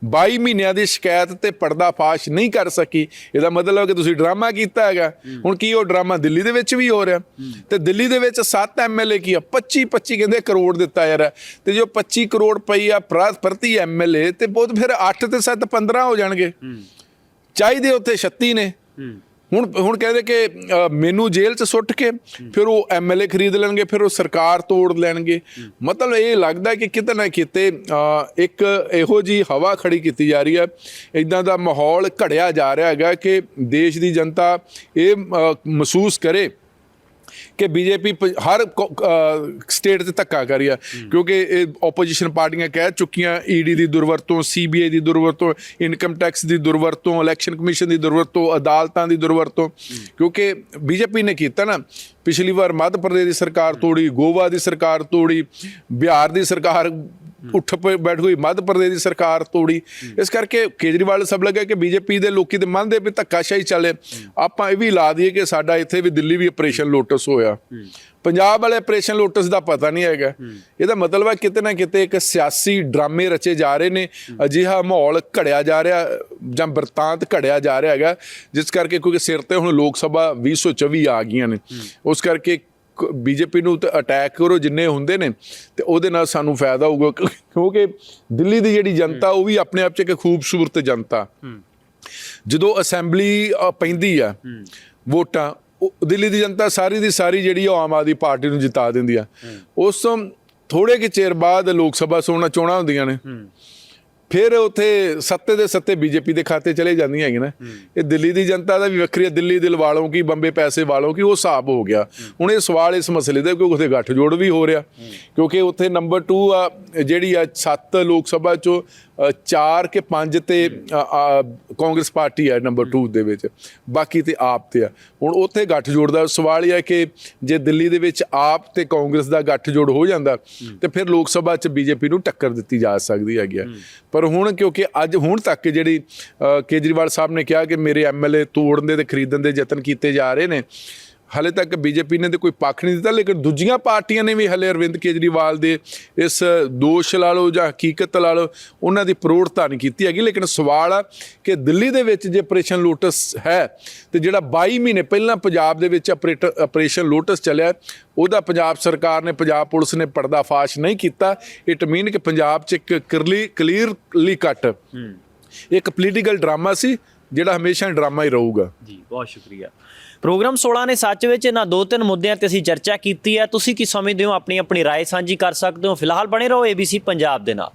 22 ਮਹੀਨਿਆਂ ਦੀ ਸ਼ਿਕਾਇਤ ਤੇ ਪਰਦਾਫਾਸ਼ ਨਹੀਂ ਕਰ ਸਕੀ ਇਹਦਾ ਮਤਲਬ ਕਿ ਤੁਸੀਂ ਡਰਾਮਾ ਕੀਤਾ ਹੈਗਾ। ਹੁਣ ਕੀ ਉਹ ਡਰਾਮਾ ਦਿੱਲੀ ਦੇ ਵਿੱਚ ਵੀ ਹੋ ਰਿਹਾ। ਤੇ ਦਿੱਲੀ ਦੇ ਵਿੱਚ 7 ਐਮਐਲਏ ਕੀ ਆ 25 25 ਕਹਿੰਦੇ ਕਰੋੜ ਦਿੱਤਾ ਯਾਰ। ਤੇ ਜੋ 25 ਕਰੋੜ ਪਈ ਆ ਪ੍ਰਾ- ਪ੍ਰਤੀ ਐਮਐਲਏ ਤੇ ਬਹੁਤ ਫਿਰ 8 ਤੇ 7 15 ਹੋ ਜਾਣਗੇ। ਚਾਹੀਦੇ ਉੱਥੇ 36 ਨੇ। ਹੁਣ ਹੁਣ ਕਹਿੰਦੇ ਕਿ ਮੈਨੂੰ ਜੇਲ੍ਹ 'ਚ ਸੁੱਟ ਕੇ ਫਿਰ ਉਹ ਐਮਐਲਏ ਖਰੀਦ ਲੈਣਗੇ, ਫਿਰ ਉਹ ਸਰਕਾਰ ਤੋੜ ਲੈਣਗੇ। ਮਤਲਬ ਇਹ ਲੱਗਦਾ ਕਿ ਕਿਤੇ ਨਾ ਕਿਤੇ ਇੱਕ ਇਹੋ ਜੀ ਹਵਾ ਖੜੀ ਕੀਤੀ ਜਾ ਰਹੀ ਹੈ। ਇਦਾਂ ਦਾ ਮਾਹੌਲ ਘੜਿਆ ਜਾ ਰਿਹਾ ਹੈਗਾ ਕਿ ਦੇਸ਼ ਦੀ ਜਨਤਾ ਇਹ ਮਹਿਸੂਸ ਕਰੇ। ਕਿ ਬੀਜੇਪੀ ਹਰ ਸਟੇਟ ਤੇ ਧੱਕਾ ਕਰ ਰਹੀ ਆ। ਕਿਉਂਕਿ ਇਹ ਆਪੋਜੀਸ਼ਨ ਪਾਰਟੀਆਂ ਕਹਿ ਚੁੱਕੀਆਂ ਈਡੀ ਦੀ ਦੁਰਵਰਤੋਂ ਸੀਬੀਆਈ ਦੀ ਦੁਰਵਰਤੋਂ ਇਨਕਮ ਟੈਕਸ ਦੀ ਦੁਰਵਰਤੋਂ ਇਲੈਕਸ਼ਨ ਕਮਿਸ਼ਨ ਦੀ ਦੁਰਵਰਤੋਂ, ਅਦਾਲਤਾਂ ਦੀ ਦੁਰਵਰਤੋਂ। ਕਿਉਂਕਿ ਬੀਜੇਪੀ ਨੇ ਕੀਤਾ ਨਾ, ਪਿਛਲੀ ਵਾਰ ਮੱਧ ਪ੍ਰਦੇਸ਼ ਦੀ ਸਰਕਾਰ ਤੋੜੀ, ਗੋਵਾ ਦੀ ਸਰਕਾਰ ਤੋੜੀ, ਬਿਹਾਰ ਦੀ ਸਰਕਾਰ ਉੱਠ ਪ- ਬੈਠ ਗਈ ਮੱਧ ਪ੍ਰਦੇਸ਼ ਦੀ ਸਰਕਾਰ ਤੋੜੀ। ਇਸ ਕਰਕੇ ਕੇਜਰੀਵਾਲ ਸਭ ਲੱਗਾ ਕਿ ਬੀਜੇਪੀ ਦੇ ਲੋਕੀ ਤੇ ਮੰਨਦੇ ਵੀ ਧੱਕਾਸ਼ਾਹੀ ਚੱਲੇ ਆਪਾਂ ਇਹ ਵੀ ਲਾ ਦਈਏ ਕਿ ਸਾਡਾ ਇੱਥੇ ਵੀ ਦਿੱਲੀ ਵੀ ਆਪਰੇਸ਼ਨ ਲੋਟਸ ਹੋਇਆ। ਪੰਜਾਬ ਵਾਲੇ ਆਪਰੇਸ਼ਨ ਲੋਟਸ ਦਾ ਪਤਾ ਨਹੀਂ ਹੈਗਾ। ਇਹਦਾ ਮਤਲਬ ਹੈ ਕਿਤੇ ਨਾ ਕਿਤੇ ਇੱਕ ਸਿਆਸੀ ਡਰਾਮੇ ਰਚੇ ਜਾ ਰਹੇ ਨੇ। ਅਜਿਹਾ ਮਾਹੌਲ ਘੜਿਆ ਜਾ ਰਿਹਾ ਜਾਂ ਵਰਤਾਂਤ ਘੜਿਆ ਜਾ ਰਿਹਾ ਹੈਗਾ ਜਿਸ ਕਰਕੇ ਕਿਉਂਕਿ ਸਿਰ ਤੇ ਹੁਣ ਲੋਕ ਸਭਾ 2024 ਆ ਗਈਆਂ ਨੇ। ਉਸ ਕਰਕੇ ਬੀਜੇਪੀ ਨੂੰ ਤੇ ਅਟੈਕ ਕਰੋ ਜਿੰਨੇ ਹੁੰਦੇ ਨੇ ਤੇ ਉਹਦੇ ਨਾਲ ਸਾਨੂੰ ਫਾਇਦਾ ਹੋਊਗਾ। ਕਿਉਂ- ਕਿਉਂਕਿ ਦਿੱਲੀ ਦੀ ਜਿਹੜੀ ਜਨਤਾ ਉਹ ਵੀ ਆਪਣੇ ਆਪ 'ਚ ਇੱਕ ਖੂਬਸੂਰਤ ਜਨਤਾ। ਜਦੋਂ ਅਸੈਂਬਲੀ ਪੈਂਦੀ ਆ ਵੋਟਾਂ ਦਿੱਲੀ ਦੀ ਜਨਤਾ ਸਾਰੀ ਦੀ ਸਾਰੀ ਜਿਹੜੀ ਉਹ ਆਮ ਆਦਮੀ ਪਾਰਟੀ ਨੂੰ ਜਿਤਾ ਦਿੰਦੀ ਆ। ਉਸ ਤੋਂ ਥੋੜੇ ਕਿ ਚਿਰ ਬਾਅਦ ਲੋਕ ਸਭਾ ਚੋਣਾਂ ਚੋਣਾਂ ਹੁੰਦੀਆਂ ਨੇ। ਫਿਰ ਉੱਥੇ ਸੱਤੇ ਦੇ ਸੱਤੇ ਬੀਜੇਪੀ ਦੇ ਖਾਤੇ ਚਲੇ ਜਾਂਦੀਆਂ ਹੈਗੀਆਂ ਨਾ। ਇਹ ਦਿੱਲੀ ਦੀ ਜਨਤਾ ਦਾ ਵੀ ਵੱਖਰੀ ਹੈ ਦਿੱਲੀ ਦਿਲ ਵਾਲੋਂ ਕੀ ਬੰਬੇ ਪੈਸੇ ਵਾਲੋਂ ਕੀ ਉਹ ਹਿਸਾਬ ਹੋ ਗਿਆ। ਹੁਣ ਇਹ ਸਵਾਲ ਇਸ ਮਸਲੇ ਦਾ ਕਿਉਂਕਿ ਉੱਥੇ ਗੱਠਜੋੜ ਵੀ ਹੋ ਰਿਹਾ। ਕਿਉਂਕਿ ਉੱਥੇ ਨੰਬਰ 2 ਆ ਜਿਹੜੀ ਆ ਸੱਤ ਲੋਕ ਸਭਾ ਚੋਂ 4 ਕੇ 5 ਤੇ ਕਾਂਗਰਸ ਪਾਰਟੀ ਆ ਨੰਬਰ 2 ਦੇ ਵਿੱਚ। ਬਾਕੀ ਤੇ ਆਪ ਤੇ ਆ। ਹੁਣ ਉੱਥੇ ਗੱਠਜੋੜ ਦਾ ਸਵਾਲ ਇਹ ਹੈ ਕਿ ਜੇ ਦਿੱਲੀ ਦੇ ਵਿੱਚ ਆਪ ਤੇ ਕਾਂਗਰਸ ਦਾ ਗੱਠਜੋੜ ਹੋ ਜਾਂਦਾ ਤੇ ਫਿਰ ਲੋਕ ਸਭਾ 'ਚ ਬੀਜੇਪੀ ਨੂੰ ਟੱਕਰ ਦਿੱਤੀ ਜਾ ਸਕਦੀ ਹੈਗੀ ਆ। ਪਰ ਹੁਣ ਕਿਉਂਕਿ ਅੱਜ ਹੁਣ ਤੱਕ ਜਿਹੜੀ ਕੇਜਰੀਵਾਲ ਸਾਹਿਬ ਨੇ ਕਿਹਾ ਕਿ ਮੇਰੇ ਐਮਐਲਏ ਤੋੜਨ ਦੇ ਤੇ ਖਰੀਦਣ ਦੇ ਯਤਨ ਕੀਤੇ ਜਾ ਰਹੇ ਨੇ ਹਲੇ ਤੱਕ ਬੀਜੇਪੀ ਨੇ ਤੇ ਕੋਈ ਪੱਖ ਨਹੀਂ ਦਿੱਤਾ ਲੇਕਿਨ ਦੂਜੀਆਂ ਪਾਰਟੀਆਂ ਨੇ ਵੀ ਹਲੇ ਅਰਵਿੰਦ ਕੇਜਰੀਵਾਲ ਦੇ ਇਸ ਦੋਸ਼ ਲਾ ਲਓ ਜਾਂ ਹਕੀਕਤ ਲਾ ਲਓ ਉਹਨਾਂ ਦੀ ਪ੍ਰੋੜਤਾ ਨਹੀਂ ਕੀਤੀ ਹੈਗੀ। ਲੇਕਿਨ ਸਵਾਲ ਆ ਕਿ ਦਿੱਲੀ ਦੇ ਵਿੱਚ ਜੇ ਆਪਰੇਸ਼ਨ ਲੋਟਸ ਹੈ ਤੇ ਜਿਹੜਾ 22 ਮਹੀਨੇ ਪਹਿਲਾਂ ਪੰਜਾਬ ਦੇ ਵਿੱਚ ਆਪਰੇਸ਼ਨ ਲੋਟਸ ਚੱਲਿਆ ਉਹਦਾ ਪੰਜਾਬ ਸਰਕਾਰ ਨੇ ਪੰਜਾਬ ਪੁਲਿਸ ਨੇ ਪਰਦਾਫਾਸ਼ ਨਹੀਂ ਕੀਤਾ। ਇਟ ਮੀਨ ਕਿ ਪੰਜਾਬ 'ਚ ਇੱਕ ਕਲੀ ਕਲੀਅਰਲੀ ਕੱਟ। ਇੱਕ ਪੋਲੀਟੀਕਲ ਡਰਾਮਾ ਸੀ ਜਿਹੜਾ ਹਮੇਸ਼ਾ ਡਰਾਮਾ ਹੀ ਰਹੂਗਾ। ਜੀ ਬਹੁਤ ਸ਼ੁਕਰੀਆ। ਪ੍ਰੋਗਰਾਮ 16 ਨੇ ਸੱਚ ਵਿੱਚ ਇਹਨਾਂ ਦੋ ਤਿੰਨ ਮੁੱਦਿਆਂ ਤੇ ਅਸੀਂ ਚਰਚਾ ਕੀਤੀ ਹੈ ਤੁਸੀਂ ਕੀ ਸਮਝਦੇ ਹੋ ਆਪਣੀ ਆਪਣੀ رائے ਸਾਂਝੀ ਕਰ ਸਕਦੇ ਹੋ ਫਿਲਹਾਲ ਬਣੇ ਰਹੋ ABC ਪੰਜਾਬ ਦੇ ਨਾਲ